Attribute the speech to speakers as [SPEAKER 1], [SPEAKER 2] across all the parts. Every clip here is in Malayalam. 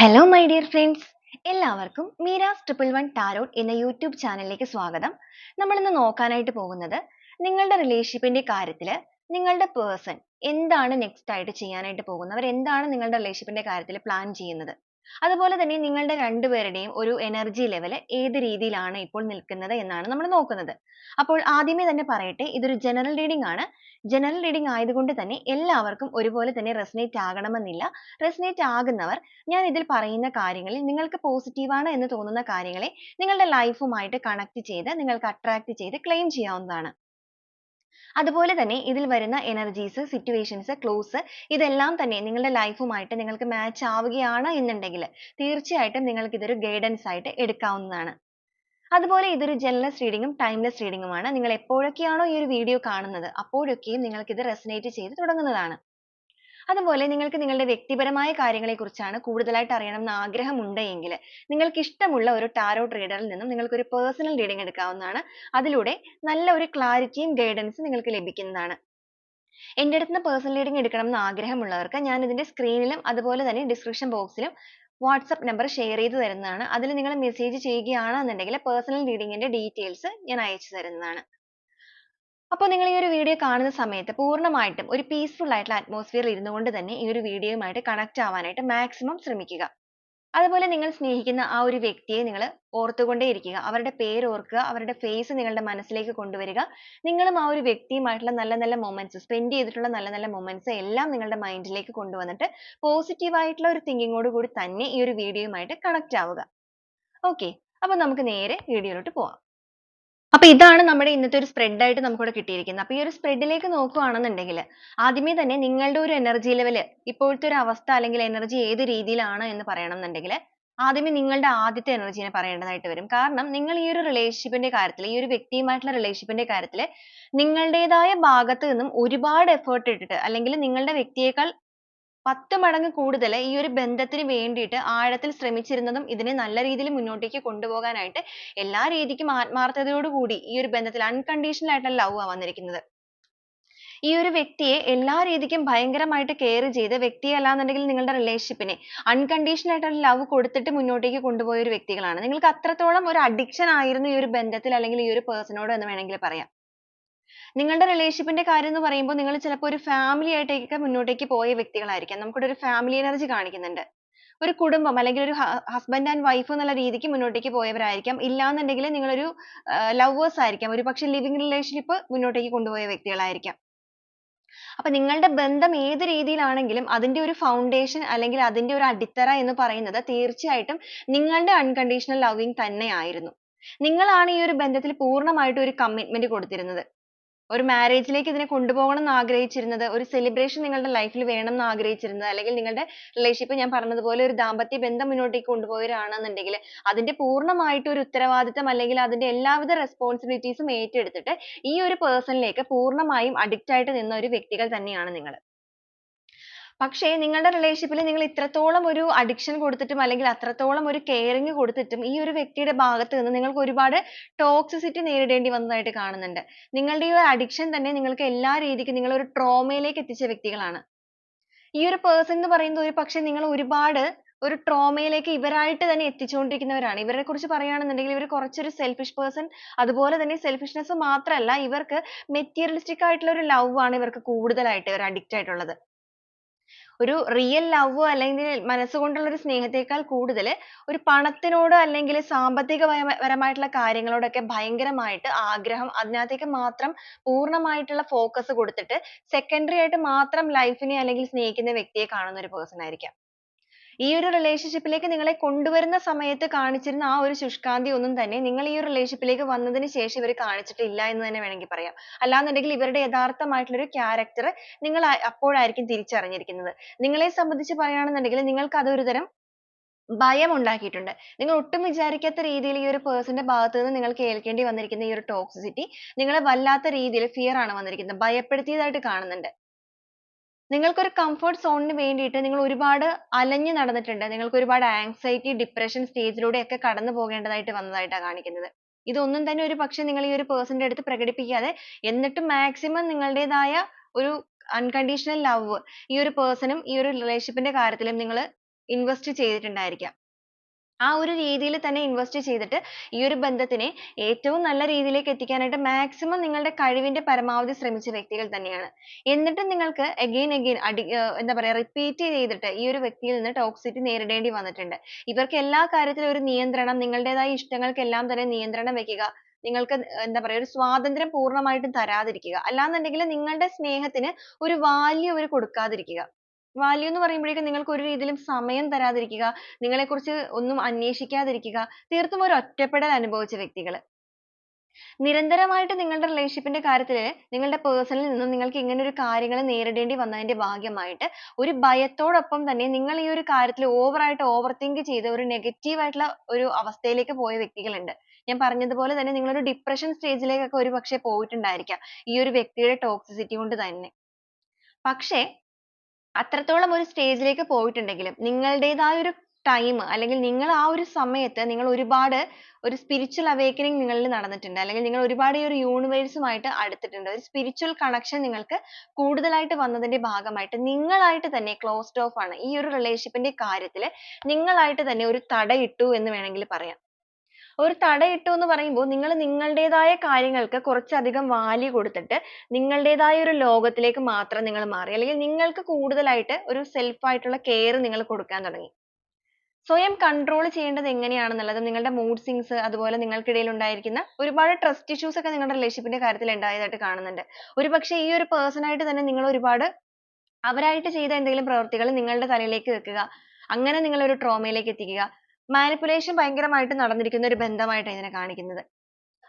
[SPEAKER 1] ഹലോ മൈ ഡിയർ ഫ്രണ്ട്സ് എല്ലാവർക്കും മീരാസ് ട്രിപ്പിൾ വൺ ടാരോട്ട് എന്ന യൂട്യൂബ് ചാനലിലേക്ക് സ്വാഗതം. നമ്മൾ ഇന്ന് നോക്കാനായിട്ട് പോകുന്നത് നിങ്ങളുടെ റിലേഷൻഷിപ്പിന്റെ കാര്യത്തിൽ നിങ്ങളുടെ പേഴ്സൺ എന്താണ് നെക്സ്റ്റ് ആയിട്ട് ചെയ്യാനായിട്ട് പോകുന്നത്? അവർ എന്താണ് നിങ്ങളുടെ റിലേഷൻഷിപ്പിന്റെ കാര്യത്തിൽ പ്ലാൻ ചെയ്യുന്നത്? അതുപോലെ തന്നെ നിങ്ങളുടെ രണ്ടുപേരുടെയും ഒരു എനർജി ലെവൽ ഏത് രീതിയിലാണ് ഇപ്പോൾ നിൽക്കുന്നത് എന്നാണ് നമ്മൾ നോക്കുന്നത്. അപ്പോൾ ആദ്യമേ തന്നെ പറയട്ടെ ഇതൊരു ജനറൽ റീഡിംഗ് ആണ്. ജനറൽ റീഡിംഗ് ആയതുകൊണ്ട് തന്നെ എല്ലാവർക്കും ഒരുപോലെ തന്നെ റെസനേറ്റ് ആകണമെന്നില്ല. റെസനേറ്റ് ആകുന്നവർ ഞാൻ ഇതിൽ പറയുന്ന കാര്യങ്ങളിൽ നിങ്ങൾക്ക് പോസിറ്റീവ് ആണ് എന്ന് തോന്നുന്ന കാര്യങ്ങളെ നിങ്ങളുടെ ലൈഫുമായിട്ട് കണക്ട് ചെയ്ത് നിങ്ങൾക്ക് അട്രാക്ട് ചെയ്ത് ക്ലെയിം ചെയ്യാവുന്നതാണ്. അതുപോലെ തന്നെ ഇതിൽ വരുന്ന എനർജീസ് സിറ്റുവേഷൻസ് ക്ലോസ് ഇതെല്ലാം തന്നെ നിങ്ങളുടെ ലൈഫുമായിട്ട് നിങ്ങൾക്ക് മാച്ച് ആവുകയാണ് എന്നുണ്ടെങ്കിൽ തീർച്ചയായിട്ടും നിങ്ങൾക്ക് ഇതൊരു ഗൈഡൻസ് ആയിട്ട് എടുക്കാവുന്നതാണ്. അതുപോലെ ഇതൊരു ജനറൽ റീഡിങ്ങും ടൈംലെസ് റീഡിങ്ങുമാണ് നിങ്ങൾ എപ്പോഴൊക്കെയാണോ ഈ ഒരു വീഡിയോ കാണുന്നത് അപ്പോഴൊക്കെയും നിങ്ങൾക്ക് ഇത് റെസനേറ്റ് ചെയ്ത് തുടങ്ങുന്നതാണ്. അതുപോലെ നിങ്ങൾക്ക് നിങ്ങളുടെ വ്യക്തിപരമായ കാര്യങ്ങളെ കുറിച്ചാണ് കൂടുതലായിട്ട് അറിയണം എന്ന് ആഗ്രഹമുണ്ട് എങ്കിൽ നിങ്ങൾക്ക് ഇഷ്ടമുള്ള ഒരു ടാരോ ട്രേഡറിൽ നിന്നും നിങ്ങൾക്ക് ഒരു പേഴ്സണൽ റീഡിംഗ് എടുക്കാവുന്നതാണ്. അതിലൂടെ നല്ല ഒരു ക്ലാരിറ്റിയും ഗൈഡൻസും നിങ്ങൾക്ക് ലഭിക്കുന്നതാണ്. എന്റെ അടുത്ത് നിന്ന് പേഴ്സണൽ റീഡിംഗ് എടുക്കണം എന്ന് ആഗ്രഹമുള്ളവർക്ക് ഞാൻ ഇതിന്റെ സ്ക്രീനിലും അതുപോലെ തന്നെ ഡിസ്ക്രിപ്ഷൻ ബോക്സിലും വാട്സപ്പ് നമ്പർ ഷെയർ ചെയ്ത് തരുന്നതാണ്. അതിൽ നിങ്ങൾ മെസ്സേജ് ചെയ്യുകയാണെന്നുണ്ടെങ്കിൽ പേഴ്സണൽ റീഡിങ്ങിന്റെ ഡീറ്റെയിൽസ് ഞാൻ അയച്ചു തരുന്നതാണ്. അപ്പോൾ നിങ്ങൾ ഈ ഒരു വീഡിയോ കാണുന്ന സമയത്ത് പൂർണമായിട്ടും ഒരു പീസ്ഫുൾ ആയിട്ടുള്ള അറ്റ്മോസ്ഫിയറിൽ ഇരുന്നുകൊണ്ട് തന്നെ ഈ ഒരു വീഡിയോയുമായിട്ട് കണക്ട് ആവാനായിട്ട് മാക്സിമം ശ്രമിക്കുക. അതുപോലെ നിങ്ങൾ സ്നേഹിക്കുന്ന ആ ഒരു വ്യക്തിയെ നിങ്ങൾ ഓർത്തുകൊണ്ടേയിരിക്കുക അവരുടെ പേര് ഓർക്കുക. അവരുടെ ഫേസ് നിങ്ങളുടെ മനസ്സിലേക്ക് കൊണ്ടുവരിക. നിങ്ങളും ആ ഒരു വ്യക്തിയുമായിട്ടുള്ള നല്ല നല്ല മൊമെന്റ്സ് സ്പെൻഡ് ചെയ്തിട്ടുള്ള നല്ല നല്ല മൊമെന്റ്സ് എല്ലാം നിങ്ങളുടെ മൈൻഡിലേക്ക് കൊണ്ടുവന്നിട്ട് പോസിറ്റീവ് ആയിട്ടുള്ള ഒരു തിങ്കിങ്ങോട് കൂടി തന്നെ ഈ ഒരു വീഡിയോയുമായിട്ട് കണക്ട് ആവുക. ഓക്കെ അപ്പോൾ നമുക്ക് നേരെ വീഡിയോയിലോട്ട് പോവാം. അപ്പൊ ഇതാണ് നമ്മുടെ ഇന്നത്തെ ഒരു സ്പ്രെഡ് ആയിട്ട് നമുക്കിവിടെ കിട്ടിയിരിക്കുന്നത്. അപ്പൊ ഈ ഒരു സ്പ്രെഡിലേക്ക് നോക്കുകയാണെന്നുണ്ടെങ്കിൽ ആദ്യമേ തന്നെ നിങ്ങളുടെ ഒരു എനർജി ലെവൽ ഇപ്പോഴത്തെ ഒരു അവസ്ഥ അല്ലെങ്കിൽ എനർജി ഏത് രീതിയിലാണ് എന്ന് പറയണം എന്നുണ്ടെങ്കിൽ ആദ്യമേ നിങ്ങളുടെ ആദ്യത്തെ എനർജിനെ പറയേണ്ടതായിട്ട് വരും. കാരണം നിങ്ങൾ ഈ ഒരു റിലേഷൻഷിപ്പിന്റെ കാര്യത്തിൽ ഈ ഒരു വ്യക്തിയുമായിട്ടുള്ള റിലേഷൻഷിപ്പിന്റെ കാര്യത്തിൽ നിങ്ങളുടേതായ ഭാഗത്ത് നിന്നും ഒരുപാട് എഫേർട്ട് ഇട്ടിട്ട് അല്ലെങ്കിൽ നിങ്ങളുടെ വ്യക്തിയേക്കാൾ പത്ത് മടങ്ങ് കൂടുതൽ ഈ ഒരു ബന്ധത്തിന് വേണ്ടിയിട്ട് ആഴത്തിൽ ശ്രമിച്ചിരുന്നതും ഇതിനെ നല്ല രീതിയിൽ മുന്നോട്ടേക്ക് കൊണ്ടുപോകാനായിട്ട് എല്ലാ രീതിക്കും ആത്മാർത്ഥതയോട് കൂടി ഈ ഒരു ബന്ധത്തിൽ unconditional ആയിട്ടുള്ള love ആ വന്നിരിക്കുന്നത്. ഈ ഒരു വ്യക്തിയെ എല്ലാ രീതിക്കും ഭയങ്കരമായിട്ട് care ചെയ്ത് വ്യക്തിയെ അല്ലാന്നുണ്ടെങ്കിൽ നിങ്ങളുടെ relationship നെ unconditional ആയിട്ടുള്ള love കൊടുത്തിട്ട് മുന്നോട്ടേക്ക് കൊണ്ടുപോയ ഒരു വ്യക്തികളാണ്. നിങ്ങൾക്ക് അത്രത്തോളം ഒരു addiction ആയിരുന്നു ഈ ഒരു ബന്ധത്തിൽ അല്ലെങ്കിൽ ഈ ഒരു person നോട് എന്ന് വേണമെങ്കിൽ പറയാം. നിങ്ങളുടെ റിലേഷൻഷിപ്പിന്റെ കാര്യം എന്ന് പറയുമ്പോൾ നിങ്ങൾ ചിലപ്പോൾ ഒരു ഫാമിലി ആയിട്ടൊക്കെ മുന്നോട്ടേക്ക് പോയ വ്യക്തികളായിരിക്കാം. നമുക്കിവിടെ ഒരു ഫാമിലി എനർജി കാണിക്കുന്നുണ്ട്. ഒരു കുടുംബം അല്ലെങ്കിൽ ഒരു ഹസ്ബൻഡ് ആൻഡ് വൈഫ് എന്നുള്ള രീതിക്ക് മുന്നോട്ടേക്ക് പോയവരായിരിക്കാം. ഇല്ലാന്നുണ്ടെങ്കിൽ ഒരു ലവേഴ്സ് ആയിരിക്കാം. ഒരു പക്ഷെ ലിവിങ് റിലേഷൻഷിപ്പ് മുന്നോട്ടേക്ക് കൊണ്ടുപോയ വ്യക്തികളായിരിക്കാം. അപ്പൊ നിങ്ങളുടെ ബന്ധം ഏത് രീതിയിലാണെങ്കിലും അതിന്റെ ഒരു ഫൗണ്ടേഷൻ അല്ലെങ്കിൽ അതിന്റെ ഒരു അടിത്തറ എന്ന് പറയുന്നത് തീർച്ചയായിട്ടും നിങ്ങളുടെ അൺകണ്ടീഷണൽ ലവിങ് തന്നെയായിരുന്നു. നിങ്ങളാണ് ഈ ഒരു ബന്ധത്തിൽ പൂർണമായിട്ടും ഒരു കമ്മിറ്റ്മെന്റ് കൊടുത്തിരുന്നത്. ഒരു മാരേജിലേക്ക് ഇതിനെ കൊണ്ടുപോകണം എന്ന് ആഗ്രഹിച്ചിരുന്നത് ഒരു സെലിബ്രേഷൻ നിങ്ങളുടെ ലൈഫിൽ വേണം എന്ന് ആഗ്രഹിച്ചിരുന്നത് അല്ലെങ്കിൽ നിങ്ങളുടെ റിലേഷൻഷിപ്പ് ഞാൻ പറഞ്ഞതുപോലെ ഒരു ദാമ്പത്യ ബന്ധം മുന്നോട്ടേക്ക് കൊണ്ടുപോയവരാണെന്നുണ്ടെങ്കിൽ അതിന്റെ പൂർണമായിട്ട് ഒരു ഉത്തരവാദിത്തം അല്ലെങ്കിൽ അതിന്റെ എല്ലാവിധ റെസ്പോൺസിബിലിറ്റീസും ഏറ്റെടുത്തിട്ട് ഈ ഒരു പേഴ്സണിലേക്ക് പൂർണമായും അഡിക്റ്റ് ആയിട്ട് നിന്ന ഒരു വ്യക്തികൾ തന്നെയാണ് നിങ്ങൾ. പക്ഷേ നിങ്ങളുടെ റിലേഷൻഷിപ്പിൽ നിങ്ങൾ ഇത്രത്തോളം ഒരു അഡിക്ഷൻ കൊടുത്തിട്ടും അല്ലെങ്കിൽ അത്രത്തോളം ഒരു കെയറിങ് കൊടുത്തിട്ടും ഈ ഒരു വ്യക്തിയുടെ ഭാഗത്ത് നിന്ന് നിങ്ങൾക്ക് ഒരുപാട് ടോക്സിസിറ്റി നേരിടേണ്ടി വന്നതായിട്ട് കാണുന്നുണ്ട്. നിങ്ങളുടെ ഈ ഒരു അഡിക്ഷൻ തന്നെ നിങ്ങൾക്ക് എല്ലാ രീതിക്കും നിങ്ങൾ ഒരു ട്രോമയിലേക്ക് എത്തിച്ച വ്യക്തികളാണ്. ഈ ഒരു പേഴ്സൺ എന്ന് പറയുന്നത് ഒരു പക്ഷേ നിങ്ങൾ ഒരുപാട് ഒരു ട്രോമയിലേക്ക് ഇവരായിട്ട് തന്നെ എത്തിച്ചുകൊണ്ടിരിക്കുന്നവരാണ്. ഇവരെ കുറിച്ച് പറയുകയാണെന്നുണ്ടെങ്കിൽ ഇവർ കുറച്ചൊരു സെൽഫിഷ് പേഴ്സൺ അതുപോലെ തന്നെ സെൽഫിഷ്നെസ് മാത്രമല്ല ഇവർക്ക് മെറ്റീരിയലിസ്റ്റിക് ആയിട്ടുള്ള ഒരു ലവ് ആണ് ഇവർക്ക് കൂടുതലായിട്ട് ഇവർ അഡിക്റ്റ് ആയിട്ടുള്ളത്. ഒരു റിയൽ ലവ് അല്ലെങ്കിൽ മനസ്സുകൊണ്ടുള്ള ഒരു സ്നേഹത്തെക്കാൾ കൂടുതൽ ഒരു പണത്തിനോട് അല്ലെങ്കിൽ സാമ്പത്തിക പരമായിട്ടുള്ള കാര്യങ്ങളോടൊക്കെ ഭയങ്കരമായിട്ട് ആഗ്രഹം അതിനകത്തേക്ക് മാത്രം പൂർണമായിട്ടുള്ള ഫോക്കസ് കൊടുത്തിട്ട് സെക്കൻഡറി ആയിട്ട് മാത്രം ലൈഫിനെ അല്ലെങ്കിൽ സ്നേഹിക്കുന്ന വ്യക്തിയെ കാണുന്ന ഒരു പേഴ്സൺ ആയിരിക്കാം. ഈ ഒരു റിലേഷൻഷിപ്പിലേക്ക് നിങ്ങളെ കൊണ്ടുവരുന്ന സമയത്ത് കാണിച്ചിരുന്ന ആ ഒരു ശുഷ്കാന്തി ഒന്നും തന്നെ നിങ്ങൾ ഈ ഒരു റിലേഷൻഷിപ്പിലേക്ക് വന്നതിന് ശേഷം ഇവർ കാണിച്ചിട്ടില്ല എന്ന് തന്നെ വേണമെങ്കിൽ പറയാം. അല്ലാന്നുണ്ടെങ്കിൽ ഇവരുടെ യഥാർത്ഥമായിട്ടുള്ള ഒരു ക്യാരക്ടർ നിങ്ങൾ അപ്പോഴായിരിക്കും തിരിച്ചറിഞ്ഞിരിക്കുന്നത്. നിങ്ങളെ സംബന്ധിച്ച് പറയുകയാണെന്നുണ്ടെങ്കിൽ നിങ്ങൾക്ക് അതൊരു തരം ഭയം ഉണ്ടാക്കിയിട്ടുണ്ട് നിങ്ങൾ ഒട്ടും വിചാരിക്കാത്ത രീതിയിൽ ഈ ഒരു പേഴ്സന്റെ ഭാഗത്ത് നിന്ന് നിങ്ങൾക്ക് ഏൽക്കേണ്ടി വന്നിരിക്കുന്ന ഈ ഒരു ടോക്സിസിറ്റി നിങ്ങളെ വല്ലാത്ത രീതിയിൽ ഫിയർ ആണ് വന്നിരിക്കുന്നത്. ഭയപ്പെടുത്തിയതായിട്ട് കാണുന്നുണ്ട്. നിങ്ങൾക്കൊരു കംഫർട്ട് സോണിന് വേണ്ടിയിട്ട് നിങ്ങൾ ഒരുപാട് അലഞ്ഞു നടന്നിട്ടുണ്ട്. നിങ്ങൾക്ക് ഒരുപാട് ആങ്സൈറ്റി ഡിപ്രഷൻ സ്റ്റേജിലൂടെ ഒക്കെ കടന്നു പോകേണ്ടതായിട്ട് വന്നതായിട്ടാണ് കാണിക്കുന്നത്. ഇതൊന്നും തന്നെ ഒരു പക്ഷെ നിങ്ങൾ ഈ ഒരു പേഴ്സന്റെ അടുത്ത് പ്രകടിപ്പിക്കാതെ എന്നിട്ടും മാക്സിമം നിങ്ങളുടേതായ ഒരു അൺകണ്ടീഷണൽ ലവ് ഈ ഒരു പേഴ്സണും ഈ ഒരു റിലേഷൻഷിപ്പിന്റെ കാര്യത്തിലും നിങ്ങൾ ഇൻവെസ്റ്റ് ചെയ്തിട്ടുണ്ടായിരിക്കാം. ആ ഒരു രീതിയിൽ തന്നെ ഇൻവെസ്റ്റ് ചെയ്തിട്ട് ഈ ഒരു ബന്ധത്തിനെ ഏറ്റവും നല്ല രീതിയിലേക്ക് എത്തിക്കാനായിട്ട് മാക്സിമം നിങ്ങളുടെ കഴിവിന്റെ പരമാവധി ശ്രമിച്ച വ്യക്തികൾ തന്നെയാണ്. എന്നിട്ടും നിങ്ങൾക്ക് again again അടി എന്താ പറയാ റിപ്പീറ്റ് ചെയ്തിട്ട് ഈ ഒരു വ്യക്തിയിൽ നിന്ന് ടോക്സിറ്റി നേരിടേണ്ടി വന്നിട്ടുണ്ട്. ഇവർക്ക് എല്ലാ കാര്യത്തിലും ഒരു നിയന്ത്രണം നിങ്ങളുടേതായ ഇഷ്ടങ്ങൾക്കെല്ലാം തന്നെ നിയന്ത്രണം വെക്കുക. നിങ്ങൾക്ക് എന്താ പറയാ ഒരു സ്വാതന്ത്ര്യം പൂർണമായിട്ടും തരാതിരിക്കുക. അല്ലാന്നുണ്ടെങ്കിൽ നിങ്ങളുടെ സ്നേഹത്തിന് ഒരു വാല്യൂ അവർ കൊടുക്കാതിരിക്കുക. Value എന്ന് പറയുമ്പോഴേക്കും നിങ്ങൾക്ക് ഒരു രീതിയിലും സമയം തരാതിരിക്കുക നിങ്ങളെക്കുറിച്ച് ഒന്നും അന്വേഷിക്കാതിരിക്കുക തീർത്തും ഒരു ഒറ്റപ്പെടൽ അനുഭവിച്ച വ്യക്തികൾ നിരന്തരമായിട്ട് നിങ്ങളുടെ റിലേഷൻഷിപ്പിന്റെ കാര്യത്തിൽ നിങ്ങളുടെ പേഴ്സണിൽ നിന്നും നിങ്ങൾക്ക് ഇങ്ങനെ ഒരു കാര്യങ്ങൾ നേരിടേണ്ടി വന്നതിന്റെ ഭാഗ്യമായിട്ട് ഒരു ഭയത്തോടൊപ്പം തന്നെ നിങ്ങൾ ഈ ഒരു കാര്യത്തിൽ ആയിട്ട് ഓവർ തിങ്ക് ചെയ്ത് ഒരു നെഗറ്റീവ് ആയിട്ടുള്ള ഒരു അവസ്ഥയിലേക്ക് പോയ വ്യക്തികളുണ്ട്. ഞാൻ പറഞ്ഞതുപോലെ തന്നെ നിങ്ങൾ ഒരു ഡിപ്രഷൻ സ്റ്റേജിലേക്കൊക്കെ ഒരു പക്ഷേ പോയിട്ടുണ്ടായിരിക്കാം ഈ ഒരു വ്യക്തിയുടെ ടോക്സിസിറ്റി കൊണ്ട് തന്നെ. പക്ഷേ അത്രത്തോളം ഒരു സ്റ്റേജിലേക്ക് പോയിട്ടുണ്ടെങ്കിലും നിങ്ങളുടേതായ ഒരു ടൈം അല്ലെങ്കിൽ നിങ്ങൾ ആ ഒരു സമയത്ത് നിങ്ങൾ ഒരുപാട് ഒരു സ്പിരിച്വൽ അവേക്കനിങ് നിങ്ങളിൽ നടന്നിട്ടുണ്ട്. അല്ലെങ്കിൽ നിങ്ങൾ ഒരുപാട് ഈ ഒരു യൂണിവേഴ്സുമായിട്ട് അടുത്തിട്ടുണ്ട്. ഒരു സ്പിരിച്വൽ കണക്ഷൻ നിങ്ങൾക്ക് കൂടുതലായിട്ട് വന്നതിന്റെ ഭാഗമായിട്ട് നിങ്ങളായിട്ട് തന്നെ ക്ലോസ്ഡ് ഓഫ് ആണ്. ഈ ഒരു റിലേഷൻഷിപ്പിന്റെ കാര്യത്തിൽ നിങ്ങളായിട്ട് തന്നെ ഒരു തടയിട്ടു എന്ന് വേണമെങ്കിൽ പറയാം. ഒരു തടയിട്ടു എന്ന് പറയുമ്പോൾ നിങ്ങൾ നിങ്ങളുടേതായ കാര്യങ്ങൾക്ക് കുറച്ചധികം value കൊടുത്തിട്ട് നിങ്ങളുടേതായ ഒരു ലോകത്തിലേക്ക് മാത്രം നിങ്ങൾ മാറി. അല്ലെങ്കിൽ നിങ്ങൾക്ക് കൂടുതലായിട്ട് ഒരു self ആയിട്ടുള്ള care നിങ്ങൾ കൊടുക്കാൻ തുടങ്ങി. സ്വയം കൺട്രോൾ ചെയ്യേണ്ടത് എങ്ങനെയാണെന്നുള്ളത് നിങ്ങളുടെ മൂഡ് സിങ്സ് അതുപോലെ നിങ്ങൾക്കിടയിൽ ഉണ്ടായിരിക്കുന്ന ഒരുപാട് ട്രസ്റ്റ് issues ഒക്കെ നിങ്ങളുടെ റിലേഷൻഷിപ്പിന്റെ ന്റെ കാര്യത്തിൽ ഉണ്ടായതായിട്ട് കാണുന്നുണ്ട്. ഒരുപക്ഷെ ഈ ഒരു person ആയിട്ട് തന്നെ നിങ്ങൾ ഒരുപാട് അവരായിട്ട് ചെയ്ത എന്തെങ്കിലും പ്രവൃത്തികൾ നിങ്ങളുടെ തലയിലേക്ക് വെക്കുക. അങ്ങനെ നിങ്ങൾ ഒരു എത്തിക്കുക. Manipulation ഭയങ്കരമായിട്ട് നടന്നിരിക്കുന്ന ഒരു ബന്ധമായിട്ടാണ് ഇതിനെ കാണിക്കുന്നത്.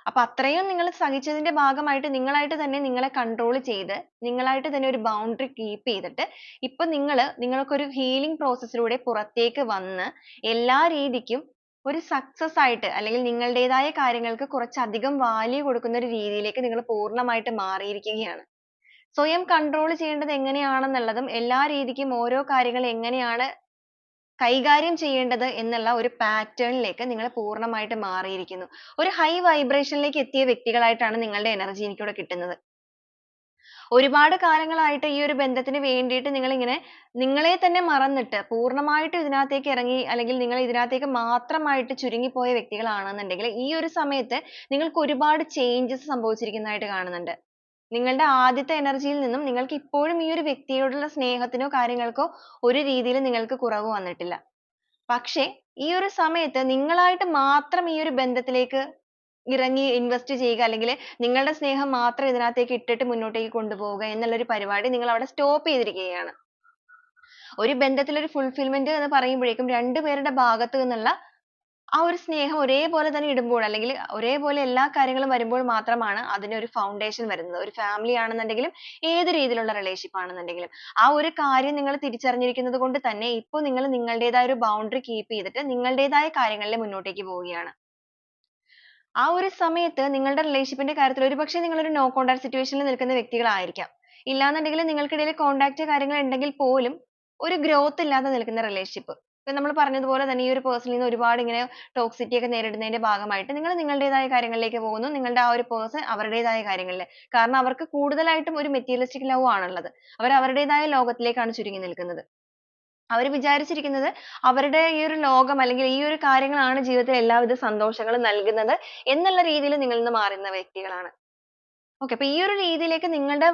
[SPEAKER 1] അപ്പൊ അത്രയും നിങ്ങൾ സഹിച്ചതിന്റെ ഭാഗമായിട്ട് നിങ്ങളായിട്ട് തന്നെ നിങ്ങളെ കൺട്രോൾ ചെയ്ത് നിങ്ങളായിട്ട് തന്നെ ഒരു ബൗണ്ടറി കീപ്പ് ചെയ്തിട്ട് ഇപ്പൊ നിങ്ങൾ നിങ്ങൾക്കൊരു healing process ലൂടെ പുറത്തേക്ക് വന്ന് എല്ലാ രീതിക്കും ഒരു സക്സസ് ആയിട്ട് അല്ലെങ്കിൽ നിങ്ങളുടേതായ കാര്യങ്ങൾക്ക് കുറച്ചധികം വാല്യൂ കൊടുക്കുന്ന ഒരു രീതിയിലേക്ക് നിങ്ങൾ പൂർണമായിട്ട് മാറിയിരിക്കുകയാണ്. സ്വയം കൺട്രോൾ ചെയ്യേണ്ടത് എങ്ങനെയാണെന്നുള്ളതും എല്ലാ രീതിക്കും ഓരോ കാര്യങ്ങൾ എങ്ങനെയാണ് കൈകാര്യം ചെയ്യേണ്ടത് എന്നുള്ള ഒരു പാറ്റേണിലേക്ക് നിങ്ങൾ പൂർണമായിട്ട് മാറിയിരിക്കുന്നു. ഒരു ഹൈ വൈബ്രേഷനിലേക്ക് എത്തിയ വ്യക്തികളായിട്ടാണ് നിങ്ങളുടെ എനർജി എനിക്കിവിടെ കിട്ടുന്നത്. ഒരുപാട് കാലങ്ങളായിട്ട് ഈ ഒരു ബന്ധത്തിന് വേണ്ടിയിട്ട് നിങ്ങൾ ഇങ്ങനെ നിങ്ങളെ തന്നെ മറന്നിട്ട് പൂർണമായിട്ട് ഇതിനകത്തേക്ക് ഇറങ്ങി അല്ലെങ്കിൽ നിങ്ങൾ ഇതിനകത്തേക്ക് മാത്രമായിട്ട് ചുരുങ്ങിപ്പോയ വ്യക്തികളാണെന്നുണ്ടെങ്കിൽ ഈ ഒരു സമയത്ത് നിങ്ങൾക്ക് ഒരുപാട് changes സംഭവിച്ചിരിക്കുന്നതായിട്ട് കാണുന്നുണ്ട്. നിങ്ങളുടെ ആദ്യത്തെ എനർജിയിൽ നിന്നും നിങ്ങൾക്ക് ഇപ്പോഴും ഈ ഒരു വ്യക്തിയോടുള്ള സ്നേഹത്തിനോ കാര്യങ്ങൾക്കോ ഒരു രീതിയിലും നിങ്ങൾക്ക് കുറവ് വന്നിട്ടില്ല. പക്ഷേ ഈ ഒരു സമയത്ത് നിങ്ങളായിട്ട് മാത്രം ഈ ഒരു ബന്ധത്തിലേക്ക് ഇറങ്ങി ഇൻവെസ്റ്റ് ചെയ്യുക അല്ലെങ്കിൽ നിങ്ങളുടെ സ്നേഹം മാത്രം ഇതിനകത്തേക്ക് ഇട്ടിട്ട് മുന്നോട്ടേക്ക് കൊണ്ടുപോവുക എന്നുള്ള ഒരു പരിപാടി നിങ്ങൾ അവിടെ സ്റ്റോപ്പ് ചെയ്തിരിക്കുകയാണ്. ഒരു ബന്ധത്തിൽ ഒരു fulfillment എന്ന് പറയുമ്പോഴേക്കും രണ്ടുപേരുടെ ഭാഗത്തു നിന്നുള്ള ആ ഒരു സ്നേഹം ഒരേപോലെ തന്നെ ഇടുമ്പോൾ അല്ലെങ്കിൽ ഒരേപോലെ എല്ലാ കാര്യങ്ങളും വരുമ്പോൾ മാത്രമാണ് അതിന് ഒരു ഫൗണ്ടേഷൻ വരുന്നത്. ഒരു ഫാമിലി ആണെന്നുണ്ടെങ്കിലും ഏത് രീതിയിലുള്ള റിലേഷൻഷിപ്പ് ആണെന്നുണ്ടെങ്കിലും. ആ ഒരു കാര്യം നിങ്ങൾ തിരിച്ചറിഞ്ഞിരിക്കുന്നത് കൊണ്ട് തന്നെ ഇപ്പൊ നിങ്ങൾ നിങ്ങളുടേതായ ഒരു ബൗണ്ടറി കീപ്പ് ചെയ്തിട്ട് നിങ്ങളുടേതായ കാര്യങ്ങളിൽ മുന്നോട്ടേക്ക് പോവുകയാണ്. ആ ഒരു സമയത്ത് നിങ്ങളുടെ റിലേഷൻഷിപ്പിന്റെ ന്റെ കാര്യത്തിൽ ഒരുപക്ഷെ നിങ്ങൾ ഒരു no contact situation ൽ നിൽക്കുന്ന വ്യക്തികളായിരിക്കാം. ഇല്ലാന്നുണ്ടെങ്കിൽ നിങ്ങൾക്കിടയിൽ കോണ്ടാക്ട് കാര്യങ്ങൾ ഉണ്ടെങ്കിൽ പോലും ഒരു ഗ്രോത്ത് ഇല്ലാതെ നിൽക്കുന്ന relationship. ഇപ്പൊ നമ്മൾ പറഞ്ഞതുപോലെ തന്നെ ഈ ഒരു person ന്ന് ഒരുപാട് ഇങ്ങനെ toxicity ഒക്കെ നേരിടുന്നതിന്റെ ഭാഗമായിട്ട് നിങ്ങൾ നിങ്ങളുടേതായ കാര്യങ്ങളിലേക്ക് പോകുന്നു. നിങ്ങളുടെ ആ ഒരു person അവരുടേതായ കാര്യങ്ങളിൽ. കാരണം അവർക്ക് കൂടുതലായിട്ടും ഒരു materialistic love ആണുള്ളത്. അവർ അവരുടേതായ ലോകത്തിലേക്കാണ് ചുരുങ്ങി നിൽക്കുന്നത്. അവർ വിചാരിച്ചിരിക്കുന്നത് അവരുടെ ഈ ഒരു ലോകം അല്ലെങ്കിൽ ഈ ഒരു കാര്യങ്ങളാണ് ജീവിതത്തിൽ എല്ലാവിധ സന്തോഷങ്ങളും നൽകുന്നത് എന്നുള്ള രീതിയിൽ നിങ്ങളിൽ നിന്ന് മാറുന്ന വ്യക്തികളാണ്. Okay അപ്പൊ ഈ ഒരു രീതിയിലേക്ക് നിങ്ങളുടെ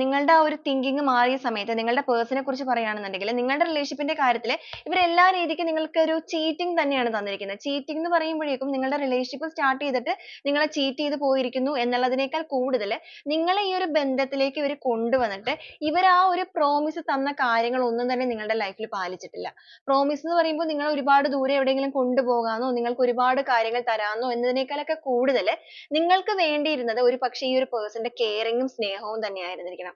[SPEAKER 1] നിങ്ങളുടെ ആ ഒരു thinking മാറിയ സമയത്ത് നിങ്ങളുടെ person നെ കുറിച്ച് പറയുകയാണെന്നുണ്ടെങ്കിൽ നിങ്ങളുടെ relationship ന്റെ കാര്യത്തിൽ ഇവർ എല്ലാ രീതിക്കും നിങ്ങൾക്ക് ഒരു cheating തന്നെയാണ് തന്നിരിക്കുന്നത്. Cheating എന്ന് പറയുമ്പോഴേക്കും നിങ്ങളുടെ relationship start ചെയ്തിട്ട് നിങ്ങളെ cheat ചെയ്തു പോയിരിക്കുന്നു എന്നുള്ളതിനേക്കാൾ കൂടുതൽ നിങ്ങളെ ഈ ഒരു ബന്ധത്തിലേക്ക് ഇവർ കൊണ്ടുവന്നിട്ട് ഇവർ ആ ഒരു promise തന്ന കാര്യങ്ങൾ ഒന്നും തന്നെ നിങ്ങളുടെ life ൽ പാലിച്ചിട്ടില്ല. Promise എന്ന് പറയുമ്പോൾ നിങ്ങൾ ഒരുപാട് ദൂരെ എവിടെയെങ്കിലും കൊണ്ടുപോകാനോ നിങ്ങൾക്ക് ഒരുപാട് കാര്യങ്ങൾ തരാനോ എന്നതിനേക്കാളൊക്കെ കൂടുതൽ നിങ്ങൾക്ക് വേണ്ടിയിരുന്നത് ഒരുപക്ഷേ ഈ ഒരു person ന്റെ ഉം സ്നേഹവും തന്നെയായിരുന്നിരിക്കണം.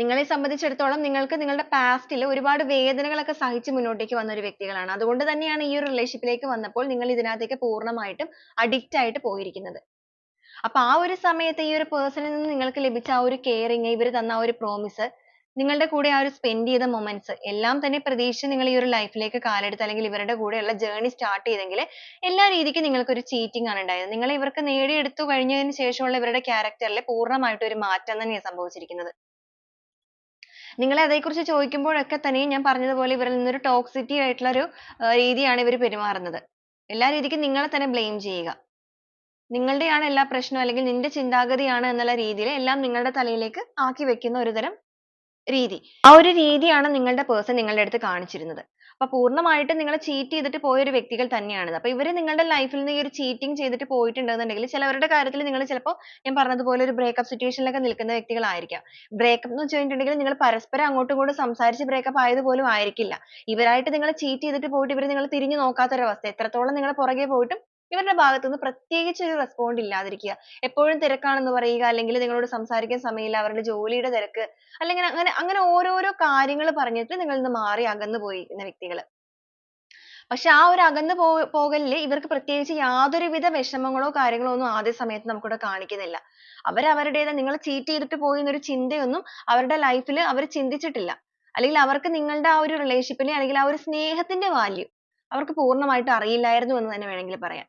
[SPEAKER 1] നിങ്ങളെ സംബന്ധിച്ചിടത്തോളം നിങ്ങൾക്ക് നിങ്ങളുടെ പാസ്റ്റിൽ ഒരുപാട് വേദനകളൊക്കെ സഹിച്ച് മുന്നോട്ടേക്ക് വന്ന ഒരു വ്യക്തികളാണ്. അതുകൊണ്ട് തന്നെയാണ് ഈ ഒരു റിലേഷൻഷിപ്പിലേക്ക് ലേക്ക് വന്നപ്പോൾ നിങ്ങൾ ഇതിനകത്തേക്ക് പൂർണമായിട്ടും അഡിക്റ്റ് ആയിട്ട് പോയിരിക്കുന്നത്. അപ്പൊ ആ ഒരു സമയത്ത് ഈ ഒരു പേഴ്സണിൽ നിന്ന് നിങ്ങൾക്ക് ലഭിച്ച ആ ഒരു caring ഇവർ തന്ന ആ ഒരു promise നിങ്ങളുടെ കൂടെ ആ ഒരു spend ചെയ്ത moments എല്ലാം തന്നെ പ്രതീക്ഷിച്ച് നിങ്ങൾ ഈ ഒരു life ലേക്ക് കാലെടുത്ത് അല്ലെങ്കിൽ ഇവരുടെ കൂടെയുള്ള journey start ചെയ്തെങ്കിൽ എല്ലാ രീതിക്കും നിങ്ങൾക്ക് ഒരു cheating ആണ് ഉണ്ടായത്. നിങ്ങൾ ഇവർക്ക് നേടിയെടുത്തു കഴിഞ്ഞതിന് ശേഷമുള്ള ഇവരുടെ character ൽ പൂർണമായിട്ടും ഒരു മാറ്റം തന്നെയാണ് സംഭവിച്ചിരിക്കുന്നത്. നിങ്ങളെ അതേക്കുറിച്ച് ചോദിക്കുമ്പോഴൊക്കെ തന്നെയും ഞാൻ പറഞ്ഞതുപോലെ ഇവരിൽ നിന്നൊരു toxicity ആയിട്ടുള്ള ഒരു രീതിയാണ് ഇവർ പെരുമാറുന്നത്. എല്ലാ രീതിക്കും നിങ്ങളെ തന്നെ blame ചെയ്യുക. നിങ്ങളുടെയാണ് എല്ലാ പ്രശ്നവും അല്ലെങ്കിൽ നിന്റെ ചിന്താഗതിയാണ് എന്നുള്ള രീതിയിൽ എല്ലാം നിങ്ങളുടെ തലയിലേക്ക് ആക്കി വെക്കുന്ന ഒരു തരം രീതി. ആ ഒരു രീതിയാണ് നിങ്ങളുടെ പേഴ്സൺ നിങ്ങളുടെ അടുത്ത് കാണിച്ചിരുന്നത്. അപ്പൊ പൂർണമായിട്ടും നിങ്ങൾ ചീറ്റ് ചെയ്തിട്ട് പോയ ഒരു വ്യക്തികൾ തന്നെയാണിത്. അപ്പൊ ഇവർ നിങ്ങളുടെ ലൈഫിൽ നിന്ന് ഈ ഒരു ചീറ്റിംഗ് ചെയ്തിട്ട് പോയിട്ടുണ്ടെന്നുണ്ടെങ്കിൽ ചിലവരുടെ കാര്യത്തിൽ നിങ്ങൾ ചിലപ്പോൾ ഞാൻ പറഞ്ഞതുപോലെ ഒരു ബ്രേക്കപ്പ് സിറ്റുവേഷനിലൊക്കെ ലൊക്കെ നിൽക്കുന്ന വ്യക്തികളായിരിക്കാം. ബ്രേക്കപ്പ് എന്ന് വെച്ചിട്ടുണ്ടെങ്കിൽ നിങ്ങൾ പരസ്പരം അങ്ങോട്ടും ഇങ്ങോട്ടും സംസാരിച്ച് ബ്രേക്കപ്പ് ആയത് പോലും ആയിരിക്കില്ല. ഇവരായിട്ട് നിങ്ങൾ ചീറ്റ് ചെയ്തിട്ട് പോയിട്ട് ഇവർ നിങ്ങൾ തിരിഞ്ഞു നോക്കാത്ത ഒരു അവസ്ഥ എത്രത്തോളം നിങ്ങൾ പുറകെ പോയിട്ടും ഇവരുടെ ഭാഗത്തുനിന്ന് പ്രത്യേകിച്ച് ഒരു respond ഇല്ലാതിരിക്കുക. എപ്പോഴും തിരക്കാണെന്ന് പറയുക അല്ലെങ്കിൽ നിങ്ങളോട് സംസാരിക്കാൻ സമയമില്ല അവരുടെ ജോലിയുടെ തിരക്ക് അല്ലെങ്കിൽ അങ്ങനെ അങ്ങനെ ഓരോരോ കാര്യങ്ങൾ പറഞ്ഞിട്ട് നിങ്ങളിൽ നിന്ന് മാറി അകന്നു പോയിരിക്കുന്ന വ്യക്തികൾ പക്ഷെ ആ ഒരു അകന്നു പോ പോകലിൽ ഇവർക്ക് പ്രത്യേകിച്ച് യാതൊരുവിധ വിഷമങ്ങളോ കാര്യങ്ങളോ ഒന്നും ആദ്യ സമയത്ത് നമുക്കിവിടെ കാണിക്കുന്നില്ല. അവർ അവരുടേതായ നിങ്ങളെ cheat ചെയ്തിട്ട് പോയി എന്നൊരു ചിന്തയൊന്നും അവരുടെ life ൽ അവർ ചിന്തിച്ചിട്ടില്ല. അല്ലെങ്കിൽ അവർക്ക് നിങ്ങളുടെ ആ ഒരു relationship നെ അല്ലെങ്കിൽ ആ ഒരു സ്നേഹത്തിന്റെ value അവർക്ക് പൂർണമായിട്ട് അറിയില്ലായിരുന്നു എന്ന് തന്നെ വേണമെങ്കിൽ പറയാം.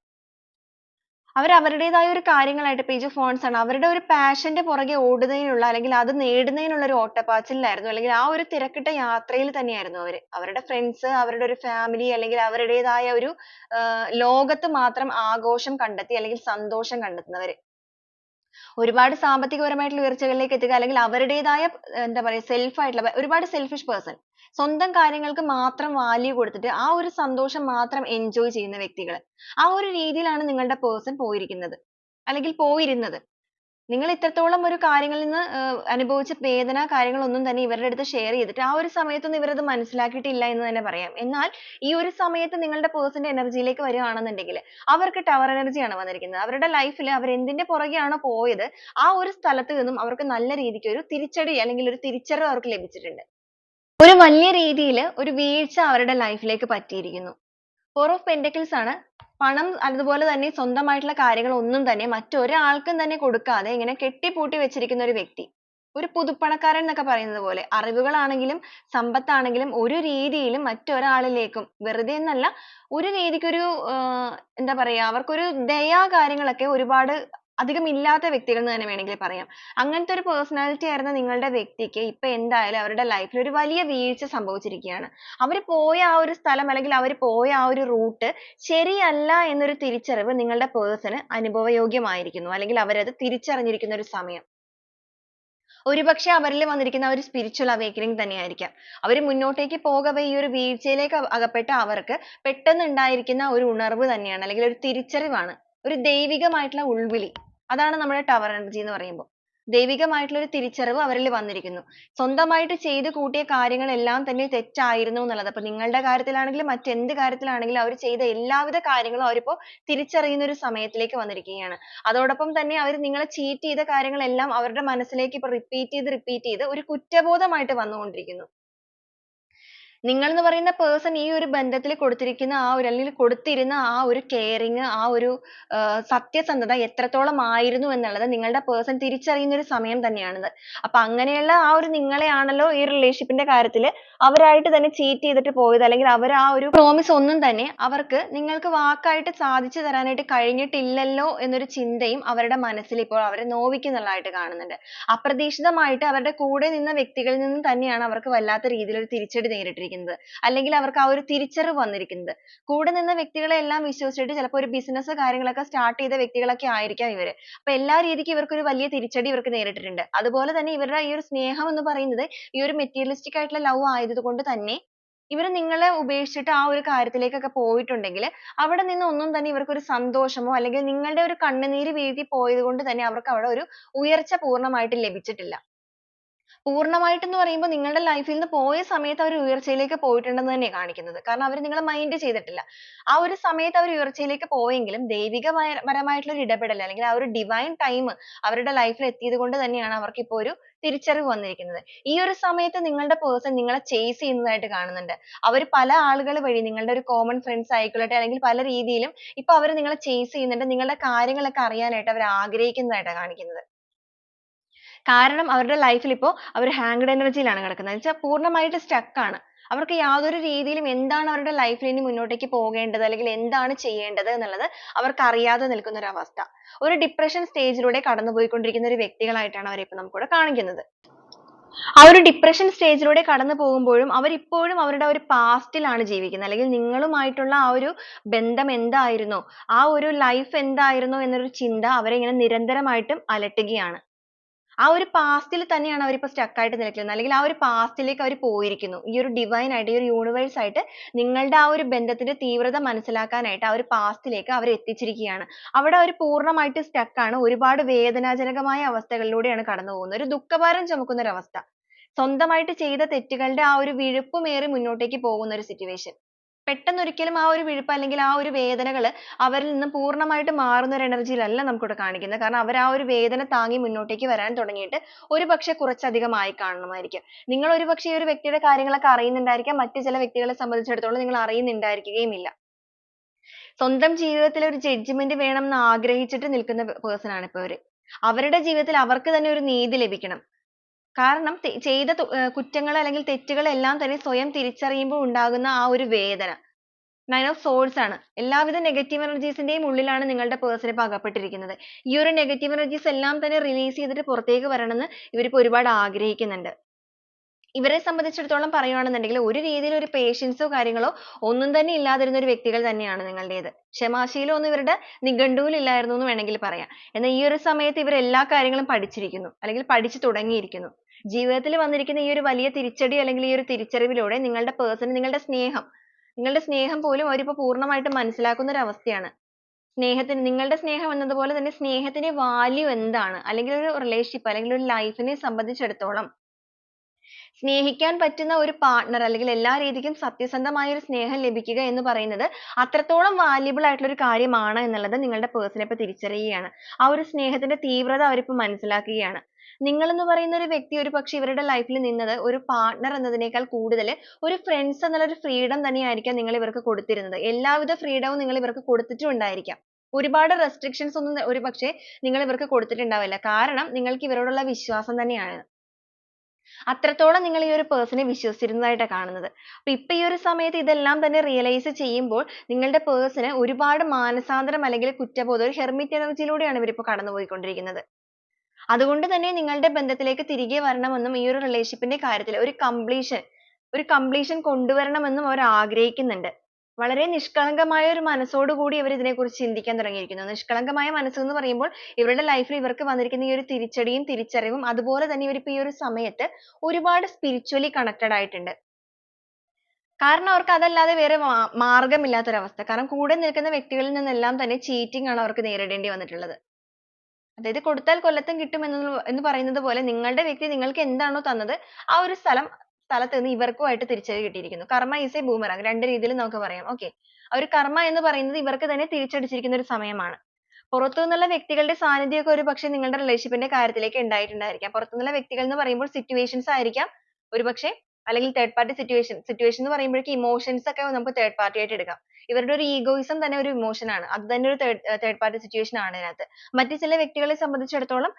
[SPEAKER 1] അവർ അവരുടേതായ ഒരു കാര്യങ്ങളായിട്ട് page ഫോൺസ് ആണ്. അവരുടെ ഒരു പാഷന്റെ ന്റെ പുറകെ ഓടുന്നതിനുള്ള അല്ലെങ്കിൽ അത് നേടുന്നതിനുള്ള ഒരു ഓട്ടപ്പാച്ചിലിലായിരുന്നു അല്ലെങ്കിൽ ആ ഒരു തിരക്കിട്ട യാത്രയിൽ തന്നെയായിരുന്നു അവർ അവരുടെ ഫ്രണ്ട്സ് അവരുടെ ഒരു ഫാമിലി അല്ലെങ്കിൽ അവരുടേതായ ഒരു ലോകത്ത് മാത്രം ആഘോഷം കണ്ടെത്തി അല്ലെങ്കിൽ സന്തോഷം കണ്ടെത്തുന്നവർ ഒരുപാട് സാമ്പത്തികപരമായിട്ടുള്ള ഉയർച്ചകളിലേക്ക് എത്തുക അല്ലെങ്കിൽ അവരുടേതായ എന്താ പറയാ self ആയിട്ടുള്ള ഒരുപാട് selfish person. സ്വന്തം കാര്യങ്ങൾക്ക് മാത്രം value കൊടുത്തിട്ട് ആ ഒരു സന്തോഷം മാത്രം enjoy ചെയ്യുന്ന വ്യക്തികൾ ആ ഒരു രീതിയിലാണ് നിങ്ങളുടെ person പോയിരിക്കുന്നത്. അല്ലെങ്കിൽ പോയിരുന്നത്. നിങ്ങൾ ഇത്രത്തോളം ഒരു കാര്യങ്ങളിൽ നിന്ന് അനുഭവിച്ച വേദന കാര്യങ്ങളൊന്നും തന്നെ ഇവരുടെ അടുത്ത് ഷെയർ ചെയ്തിട്ട് ആ ഒരു സമയത്തൊന്നും ഇവരത് മനസ്സിലാക്കിയിട്ടില്ല എന്ന് തന്നെ പറയാം. എന്നാൽ ഈ ഒരു സമയത്ത് നിങ്ങളുടെ person എനർജിയിലേക്ക് വരികയാണെന്നുണ്ടെങ്കിൽ അവർക്ക് ടവർ energy ആണ് വന്നിരിക്കുന്നത്. അവരുടെ ലൈഫിൽ അവർ എന്തിന്റെ പുറകെയാണോ പോയത് ആ ഒരു സ്ഥലത്ത് നിന്നും അവർക്ക് നല്ല രീതിക്ക് ഒരു തിരിച്ചടി അല്ലെങ്കിൽ ഒരു തിരിച്ചറിവ് അവർക്ക് ലഭിച്ചിട്ടുണ്ട്. ഒരു വലിയ രീതിയിൽ ഒരു വീഴ്ച അവരുടെ ലൈഫിലേക്ക് ലേക്ക് പറ്റിയിരിക്കുന്നു. Four of pentacles ആണ്. പണം അതുപോലെ തന്നെ സ്വന്തമായിട്ടുള്ള കാര്യങ്ങൾ ഒന്നും തന്നെ മറ്റൊരാൾക്കും തന്നെ കൊടുക്കാതെ ഇങ്ങനെ കെട്ടിപ്പൂട്ടി വെച്ചിരിക്കുന്ന ഒരു വ്യക്തി. ഒരു പുതുപ്പണക്കാരൻ എന്നൊക്കെ പറയുന്നത് പോലെ അറിവുകളാണെങ്കിലും സമ്പത്താണെങ്കിലും ഒരു രീതിയിലും മറ്റൊരാളിലേക്കും വെറുതെ എന്നല്ല ഒരു രീതിക്ക് ഒരു ഏർ എന്താ പറയാ അവർക്കൊരു ദയ കാര്യങ്ങളൊക്കെ ഒരുപാട് അധികം ഇല്ലാത്ത വ്യക്തികൾ എന്ന് തന്നെ വേണമെങ്കിൽ പറയാം. അങ്ങനത്തെ ഒരു personality ആയിരുന്ന നിങ്ങളുടെ വ്യക്തിക്ക് ഇപ്പൊ എന്തായാലും അവരുടെ ലൈഫിൽ ഒരു വലിയ വീഴ്ച സംഭവിച്ചിരിക്കുകയാണ്. അവർ പോയ ആ ഒരു സ്ഥലം അല്ലെങ്കിൽ അവർ പോയ ആ ഒരു റൂട്ട് ശരിയല്ല എന്നൊരു തിരിച്ചറിവ് നിങ്ങളുടെ ന് അനുഭവയോഗ്യമായിരിക്കുന്നു. അല്ലെങ്കിൽ അവരത് തിരിച്ചറിഞ്ഞിരിക്കുന്ന ഒരു സമയം. ഒരുപക്ഷെ അവരിൽ വന്നിരിക്കുന്ന ആ ഒരു spiritual awakening തന്നെയായിരിക്കാം. അവർ മുന്നോട്ടേക്ക് പോകവേ ഈ ഒരു വീഴ്ചയിലേക്ക് അകപ്പെട്ട അവർക്ക് പെട്ടെന്ന് ഉണ്ടായിരിക്കുന്ന ഒരു ഉണർവ് തന്നെയാണ്. അല്ലെങ്കിൽ ഒരു തിരിച്ചറിവാണ്. ഒരു ദൈവികമായിട്ടുള്ള ഉൾവിളി. അതാണ് നമ്മുടെ ടവർ എനർജി എന്ന് പറയുമ്പോൾ ദൈവികമായിട്ടുള്ള ഒരു തിരിച്ചറിവ് അവരിൽ വന്നിരിക്കുന്നു. സ്വന്തമായിട്ട് ചെയ്ത് കൂട്ടിയ കാര്യങ്ങളെല്ലാം തന്നെ തെറ്റായിരുന്നു എന്നുള്ളത്. അപ്പൊ നിങ്ങളുടെ കാര്യത്തിലാണെങ്കിലും മറ്റെന്ത് കാര്യത്തിലാണെങ്കിലും അവർ ചെയ്ത എല്ലാവിധ കാര്യങ്ങളും അവരിപ്പോ തിരിച്ചറിയുന്ന ഒരു സമയത്തിലേക്ക് വന്നിരിക്കുകയാണ്. അതോടൊപ്പം തന്നെ അവർ നിങ്ങളെ ചീറ്റ് ചെയ്ത കാര്യങ്ങളെല്ലാം അവരുടെ മനസ്സിലേക്ക് ഇപ്പൊ റിപ്പീറ്റ് ചെയ്ത് റിപ്പീറ്റ് ചെയ്ത് ഒരു കുറ്റബോധമായിട്ട് വന്നുകൊണ്ടിരിക്കുന്നു. നിങ്ങൾ എന്ന് പറയുന്ന പേഴ്സൺ ഈ ഒരു ബന്ധത്തിൽ കൊടുത്തിരിക്കുന്ന ആ ഒരു അല്ലെങ്കിൽ കൊടുത്തിരുന്ന ആ ഒരു കെയറിങ് ആ ഒരു സത്യസന്ധത എത്രത്തോളം ആയിരുന്നു എന്നുള്ളത് നിങ്ങളുടെ പേഴ്സൺ തിരിച്ചറിയുന്ന ഒരു സമയം തന്നെയാണ് അപ്പൊ അങ്ങനെയുള്ള ആ ഒരു നിങ്ങളെയാണല്ലോ ഈ റിലേഷൻഷിപ്പിന്റെ ന്റെ കാര്യത്തിൽ അവരായിട്ട് തന്നെ ചീറ്റ് ചെയ്തിട്ട് പോയത് അല്ലെങ്കിൽ അവർ ആ ഒരു പ്രോമിസ് ഒന്നും തന്നെ അവർക്ക് നിങ്ങൾക്ക് വാക്കായിട്ട് സാധിച്ചു തരാനായിട്ട് കഴിഞ്ഞിട്ടില്ലല്ലോ എന്നൊരു ചിന്തയും അവരുടെ മനസ്സിൽ ഇപ്പോൾ അവരെ നോവിക്കുന്നതായിട്ട് കാണുന്നുണ്ട്. അപ്രതീക്ഷിതമായിട്ട് അവരുടെ കൂടെ നിന്ന വ്യക്തികളിൽ നിന്നും തന്നെയാണ് അവർക്ക് വല്ലാത്ത രീതിയിൽ ഒരു തിരിച്ചടി നേരിട്ടിരിക്കുന്നത്. അല്ലെങ്കിൽ അവർക്ക് ആ ഒരു തിരിച്ചറിവ് വന്നിരിക്കുന്നത്. കൂടെ നിന്ന വ്യക്തികളെ എല്ലാം വിശ്വസിച്ചിട്ട് ചിലപ്പോൾ ഒരു business കാര്യങ്ങളൊക്കെ സ്റ്റാർട്ട് ചെയ്ത വ്യക്തികളൊക്കെ ആയിരിക്കാം ഇവർ. അപ്പൊ എല്ലാ രീതിക്കും ഇവർക്ക് ഒരു വലിയ തിരിച്ചടി ഇവർക്ക് നേരിട്ടിട്ടുണ്ട്. അതുപോലെ തന്നെ ഇവരുടെ ഈ ഒരു സ്നേഹം എന്ന് പറയുന്നത് ഈ ഒരു materialistic ആയിട്ടുള്ള love ആയതുകൊണ്ട് തന്നെ ഇവർ നിങ്ങളെ ഉപേക്ഷിച്ചിട്ട് ആ ഒരു കാര്യത്തിലേക്കൊക്കെ പോയിട്ടുണ്ടെങ്കിൽ അവിടെ നിന്ന് ഒന്നും തന്നെ ഇവർക്ക് ഒരു സന്തോഷമോ അല്ലെങ്കിൽ നിങ്ങളുടെ ഒരു കണ്ണുനീര് വീഴ്ത്തി പോയത് കൊണ്ട് തന്നെ അവർക്ക് അവിടെ ഒരു ഉയർച്ച പൂർണമായിട്ട് ലഭിച്ചിട്ടില്ല. പൂർണമായിട്ട് എന്ന് പറയുമ്പോൾ നിങ്ങളുടെ ലൈഫിൽ നിന്ന് പോയ സമയത്ത് അവർ ഉയർച്ചയിലേക്ക് പോയിട്ടുണ്ടെന്ന് തന്നെയാണ് കാണിക്കുന്നത്. കാരണം അവർ നിങ്ങളെ മൈൻഡ് ചെയ്തിട്ടില്ല. ആ ഒരു സമയത്ത് അവർ ഉയർച്ചയിലേക്ക് പോയെങ്കിലും ദൈവികപരമായിട്ടുള്ള ഒരു ഇടപെടൽ അല്ലെങ്കിൽ ആ ഒരു ഡിവൈൻ ടൈം അവരുടെ ലൈഫിൽ എത്തിയത് കൊണ്ട് തന്നെയാണ് അവർക്ക് ഇപ്പോൾ ഒരു തിരിച്ചറിവ് വന്നിരിക്കുന്നത്. ഈ ഒരു സമയത്ത് നിങ്ങളുടെ പേഴ്സൺ നിങ്ങളെ ചേസ് ചെയ്യുന്നതായിട്ട് കാണുന്നുണ്ട്. അവർ പല ആളുകൾ വഴി നിങ്ങളുടെ ഒരു കോമൺ ഫ്രണ്ട്സ് ആയിക്കൊള്ളട്ടെ അല്ലെങ്കിൽ പല രീതിയിലും ഇപ്പൊ അവർ നിങ്ങളെ ചേസ് ചെയ്യുന്നുണ്ട്. നിങ്ങളുടെ കാര്യങ്ങളൊക്കെ അറിയാനായിട്ട് അവർ ആഗ്രഹിക്കുന്നതായിട്ടാണ് കാണിക്കുന്നത്. കാരണം അവരുടെ ലൈഫിൽ ഇപ്പോ അവർ ഹാങ്ഡ് എനർജിയിലാണ് യിലാണ് കിടക്കുന്നത്. എന്ന് വെച്ചാൽ പൂർണമായിട്ട് stuck ആണ്. അവർക്ക് യാതൊരു രീതിയിലും എന്താണ് അവരുടെ ലൈഫിൽ ഇനി മുന്നോട്ടേക്ക് പോകേണ്ടത് അല്ലെങ്കിൽ എന്താണ് ചെയ്യേണ്ടത് എന്നുള്ളത് അവർക്ക് അറിയാതെ നിൽക്കുന്ന ഒരു അവസ്ഥ. ഒരു ഡിപ്രഷൻ സ്റ്റേജിലൂടെ ലൂടെ കടന്നുപോയിക്കൊണ്ടിരിക്കുന്ന ഒരു വ്യക്തികളായിട്ടാണ് അവരെ ഇപ്പോൾ നമുക്കിവിടെ കാണിക്കുന്നത്. ആ ഒരു ഡിപ്രഷൻ സ്റ്റേജിലൂടെ കടന്നു പോകുമ്പോഴും അവരിപ്പോഴും അവരുടെ ഒരു പാസ്റ്റിലാണ് ജീവിക്കുന്നത്. അല്ലെങ്കിൽ നിങ്ങളുമായിട്ടുള്ള ആ ഒരു ബന്ധം എന്തായിരുന്നോ? ആ ഒരു ലൈഫ് എന്തായിരുന്നോ എന്നൊരു ചിന്ത അവരെ ഇങ്ങനെ നിരന്തരമായിട്ടും അലട്ടുകയാണ്. ആ ഒരു പാസ്റ്റിൽ തന്നെയാണ് അവരിപ്പോൾ സ്റ്റക്ക് ആയിട്ട് നിൽക്കുന്നത്. അല്ലെങ്കിൽ ആ ഒരു പാസ്റ്റിലേക്ക് അവർ പോയിരിക്കുന്നു. ഈ ഒരു ഡിവൈൻ ആയിട്ട് ഈ ഒരു യൂണിവേഴ്സ് ആയിട്ട് നിങ്ങളുടെ ആ ഒരു ബന്ധത്തിന്റെ തീവ്രത മനസ്സിലാക്കാനായിട്ട് ആ ഒരു പാസ്റ്റിലേക്ക് അവർ എത്തിച്ചിരിക്കുകയാണ്. അവിടെ അവർ പൂർണമായിട്ട് സ്റ്റക്ക് ആണ്. ഒരുപാട് വേദനാജനകമായ അവസ്ഥകളിലൂടെയാണ് കടന്നു പോകുന്നത്. ഒരു ദുഃഖഭാരം ചുമക്കുന്ന ഒരു അവസ്ഥ സ്വന്തമായിട്ട് ചെയ്ത തെറ്റുകളുടെ ആ ഒരു വിഴുപ്പുമേറി മുന്നോട്ടേക്ക് പോകുന്ന ഒരു സിറ്റുവേഷൻ പെട്ടെന്ന് ഒരിക്കലും ആ ഒരു വിഴുപ്പ് അല്ലെങ്കിൽ ആ ഒരു വേദനകൾ അവരിൽ നിന്ന് പൂർണമായിട്ട് മാറുന്ന ഒരു എനർജിയിലല്ല നമുക്കിവിടെ കാണിക്കുന്നത്. കാരണം അവർ ആ ഒരു വേദന താങ്ങി മുന്നോട്ടേക്ക് വരാൻ തുടങ്ങിയിട്ട് ഒരുപക്ഷെ കുറച്ചധികമായി കാണുമായിരിക്കും നിങ്ങൾ ഒരുപക്ഷെ ഈ ഒരു വ്യക്തിയുടെ കാര്യങ്ങളൊക്കെ അറിയുന്നുണ്ടായിരിക്കാം. മറ്റു ചില വ്യക്തികളെ സംബന്ധിച്ചിടത്തോളം നിങ്ങൾ അറിയുന്നുണ്ടായിരിക്കുകയുമില്ല. സ്വന്തം ജീവിതത്തിൽ ഒരു judgement വേണം എന്ന് ആഗ്രഹിച്ചിട്ട് നിൽക്കുന്ന person ആണ് ഇപ്പൊ അവർ അവരുടെ ജീവിതത്തിൽ അവർക്ക് തന്നെ ഒരു നീതി ലഭിക്കണം. കാരണം ചെയ്ത കുറ്റങ്ങൾ അല്ലെങ്കിൽ തെറ്റുകൾ എല്ലാം തന്നെ സ്വയം തിരിച്ചറിയുമ്പോൾ ഉണ്ടാകുന്ന ആ ഒരു വേദന. Nine ഓഫ് swords ആണ്. എല്ലാവിധ നെഗറ്റീവ് energies ന്റെയും ഉള്ളിലാണ് നിങ്ങളുടെ person ഇപ്പൊ അകപ്പെട്ടിരിക്കുന്നത്. ഈ ഒരു നെഗറ്റീവ് എനർജീസ് എല്ലാം തന്നെ റിലീസ് ചെയ്തിട്ട് പുറത്തേക്ക് വരണമെന്ന് ഇവരിപ്പോ ഒരുപാട് ആഗ്രഹിക്കുന്നുണ്ട്. ഇവരെ സംബന്ധിച്ചിടത്തോളം പറയുകയാണെന്നുണ്ടെങ്കിൽ ഒരു രീതിയിൽ ഒരു ഓ കാര്യങ്ങളോ ഒന്നും തന്നെ ഇല്ലാതിരുന്ന ഒരു വ്യക്തികൾ തന്നെയാണ് നിങ്ങളുടേത്. ക്ഷമാശീലം ഒന്നും ഇവരുടെ നിഘണ്ടുവിൽ ഇല്ലായിരുന്നു എന്ന് വേണമെങ്കിൽ പറയാം. എന്നാൽ ഈ ഒരു സമയത്ത് ഇവർ എല്ലാ കാര്യങ്ങളും പഠിച്ചിരിക്കുന്നു. അല്ലെങ്കിൽ പഠിച്ചു തുടങ്ങിയിരിക്കുന്നു. ജീവിതത്തിൽ വന്നിരിക്കുന്ന ഈ ഒരു വലിയ തിരിച്ചടി അല്ലെങ്കിൽ ഈ ഒരു തിരിച്ചറിവിലൂടെ നിങ്ങളുടെ പേഴ്സൺ നിങ്ങളുടെ സ്നേഹം നിങ്ങളുടെ സ്നേഹം പോലും അവരിപ്പോ പൂർണമായിട്ട് മനസ്സിലാക്കുന്ന ഒരു അവസ്ഥയാണ്. സ്നേഹത്തിന് നിങ്ങളുടെ സ്നേഹം എന്നതുപോലെ തന്നെ സ്നേഹത്തിന്റെ വാല്യൂ എന്താണ്? അല്ലെങ്കിൽ ഒരു റിലേഷൻഷിപ്പ് അല്ലെങ്കിൽ ഒരു life നെ സംബന്ധിച്ചിടത്തോളം സ്നേഹിക്കാൻ പറ്റുന്ന ഒരു partner അല്ലെങ്കിൽ എല്ലാ രീതിക്കും സത്യസന്ധമായ ഒരു സ്നേഹം ലഭിക്കുക എന്ന് പറയുന്നത് അത്രത്തോളം valuable ആയിട്ടുള്ള ഒരു കാര്യമാണ് എന്നുള്ളത് നിങ്ങളുടെ person ഇപ്പൊ തിരിച്ചറിയുകയാണ്. ആ ഒരു സ്നേഹത്തിന്റെ തീവ്രത അവരിപ്പോ മനസ്സിലാക്കുകയാണ്. നിങ്ങൾ എന്ന് പറയുന്ന ഒരു വ്യക്തി ഒരുപക്ഷേ ഇവരുടെ ലൈഫിൽ നിന്നത് ഒരു partner എന്നതിനേക്കാൾ കൂടുതൽ ഒരു ഫ്രണ്ട്സ് എന്നുള്ള ഒരു ഫ്രീഡം തന്നെയായിരിക്കാം നിങ്ങൾ ഇവർക്ക് കൊടുത്തിരുന്നത്. എല്ലാവിധ ഫ്രീഡവും നിങ്ങൾ ഇവർക്ക് കൊടുത്തിട്ടും ഉണ്ടായിരിക്കാം ഒരുപാട് റെസ്ട്രിക്ഷൻസ് ഒന്നും ഒരുപക്ഷെ നിങ്ങൾ ഇവർക്ക് കൊടുത്തിട്ടുണ്ടാവില്ല. കാരണം നിങ്ങൾക്ക് ഇവരോടുള്ള വിശ്വാസം തന്നെയാണ്. അത്രത്തോളം നിങ്ങൾ ഈ ഒരു നെ വിശ്വസിച്ചിരുന്നതായിട്ടാണ് കാണുന്നത്. അപ്പൊ ഇപ്പൊ ഈ ഒരു സമയത്ത് ഇതെല്ലാം തന്നെ റിയലൈസ് ചെയ്യുമ്പോൾ നിങ്ങളുടെ person ഒരുപാട് മാനസാന്തരം അല്ലെങ്കിൽ കുറ്റബോധം ഒരു hermit energy യിലൂടെയാണ് ഇവരിപ്പോ കടന്നുപോയിക്കൊണ്ടിരിക്കുന്നത്. അതുകൊണ്ട് തന്നെ നിങ്ങളുടെ ബന്ധത്തിലേക്ക് തിരികെ വരണമെന്നും ഈ ഒരു relationship ന്റെ കാര്യത്തിൽ ഒരു completion ഒരു completion കൊണ്ടുവരണമെന്നും അവർ ആഗ്രഹിക്കുന്നുണ്ട്. വളരെ നിഷ്കളങ്കമായ ഒരു മനസ്സോടുകൂടി ഇവർ ഇതിനെക്കുറിച്ച് ചിന്തിക്കാൻ തുടങ്ങിയിരിക്കുന്നു. നിഷ്കളങ്കമായ മനസ്സ് എന്ന് പറയുമ്പോൾ ഇവരുടെ life ൽ ഇവർക്ക് വന്നിരിക്കുന്ന ഈ ഒരു തിരിച്ചടിയും തിരിച്ചറിവും അതുപോലെ തന്നെ ഇവരിപ്പോ ഈ ഒരു സമയത്ത് ഒരുപാട് spiritually connected ആയിട്ടുണ്ട്. കാരണം അവർക്ക് അതല്ലാതെ വേറെ മാ മാർഗമില്ലാത്ത ഒരു അവസ്ഥ കാരണം കൂടെ നിൽക്കുന്ന വ്യക്തികളിൽ നിന്നെല്ലാം തന്നെ cheating ആണ് അവർക്ക് നേരിടേണ്ടി വന്നിട്ടുള്ളത്. അതായത് കൊടുത്താൽ കൊല്ലത്തും കിട്ടും എന്ന് പറയുന്നത് പോലെ നിങ്ങളുടെ വ്യക്തി നിങ്ങൾക്ക് എന്താണോ തന്നത് ആ ഒരു സ്ഥലം സ്ഥലത്ത് നിന്ന് ഇവർക്കുമായിട്ട് തിരിച്ചടി കിട്ടിയിരിക്കുന്നു. കർമ്മ is a boomerang രണ്ട് രീതിയിൽ നമുക്ക് പറയാം. Okay. ആ ഒരു കർമ്മ എന്ന് പറയുന്നത് ഇവർക്ക് തന്നെ തിരിച്ചടിച്ചിരിക്കുന്ന ഒരു സമയമാണ്. പുറത്തു നിന്നുള്ള വ്യക്തികളുടെ സാന്നിധ്യം ഒക്കെ ഒരുപക്ഷേ നിങ്ങളുടെ relationship ന്റെ കാര്യത്തിലേക്ക് ഉണ്ടായിട്ടുണ്ടായിരിക്കാം. പുറത്തു നിന്നുള്ള വ്യക്തികൾ എന്ന് പറയുമ്പോൾ situations ആയിരിക്കാം. ഒരുപക്ഷെ അല്ലെങ്കിൽ third party situation situation എന്ന് പറയുമ്പോഴേക്കും emotions ഒക്കെ നമുക്ക് third party ആയിട്ട് എടുക്കാം. ഇവരുടെ ഒരു egoism തന്നെ ഒരു emotion ആണ്. അത് തന്നെ ഒരു third party situation ആണ് അതിനകത്ത്. മറ്റു ചില വ്യക്തികളെ സംബന്ധിച്ചിടത്തോളം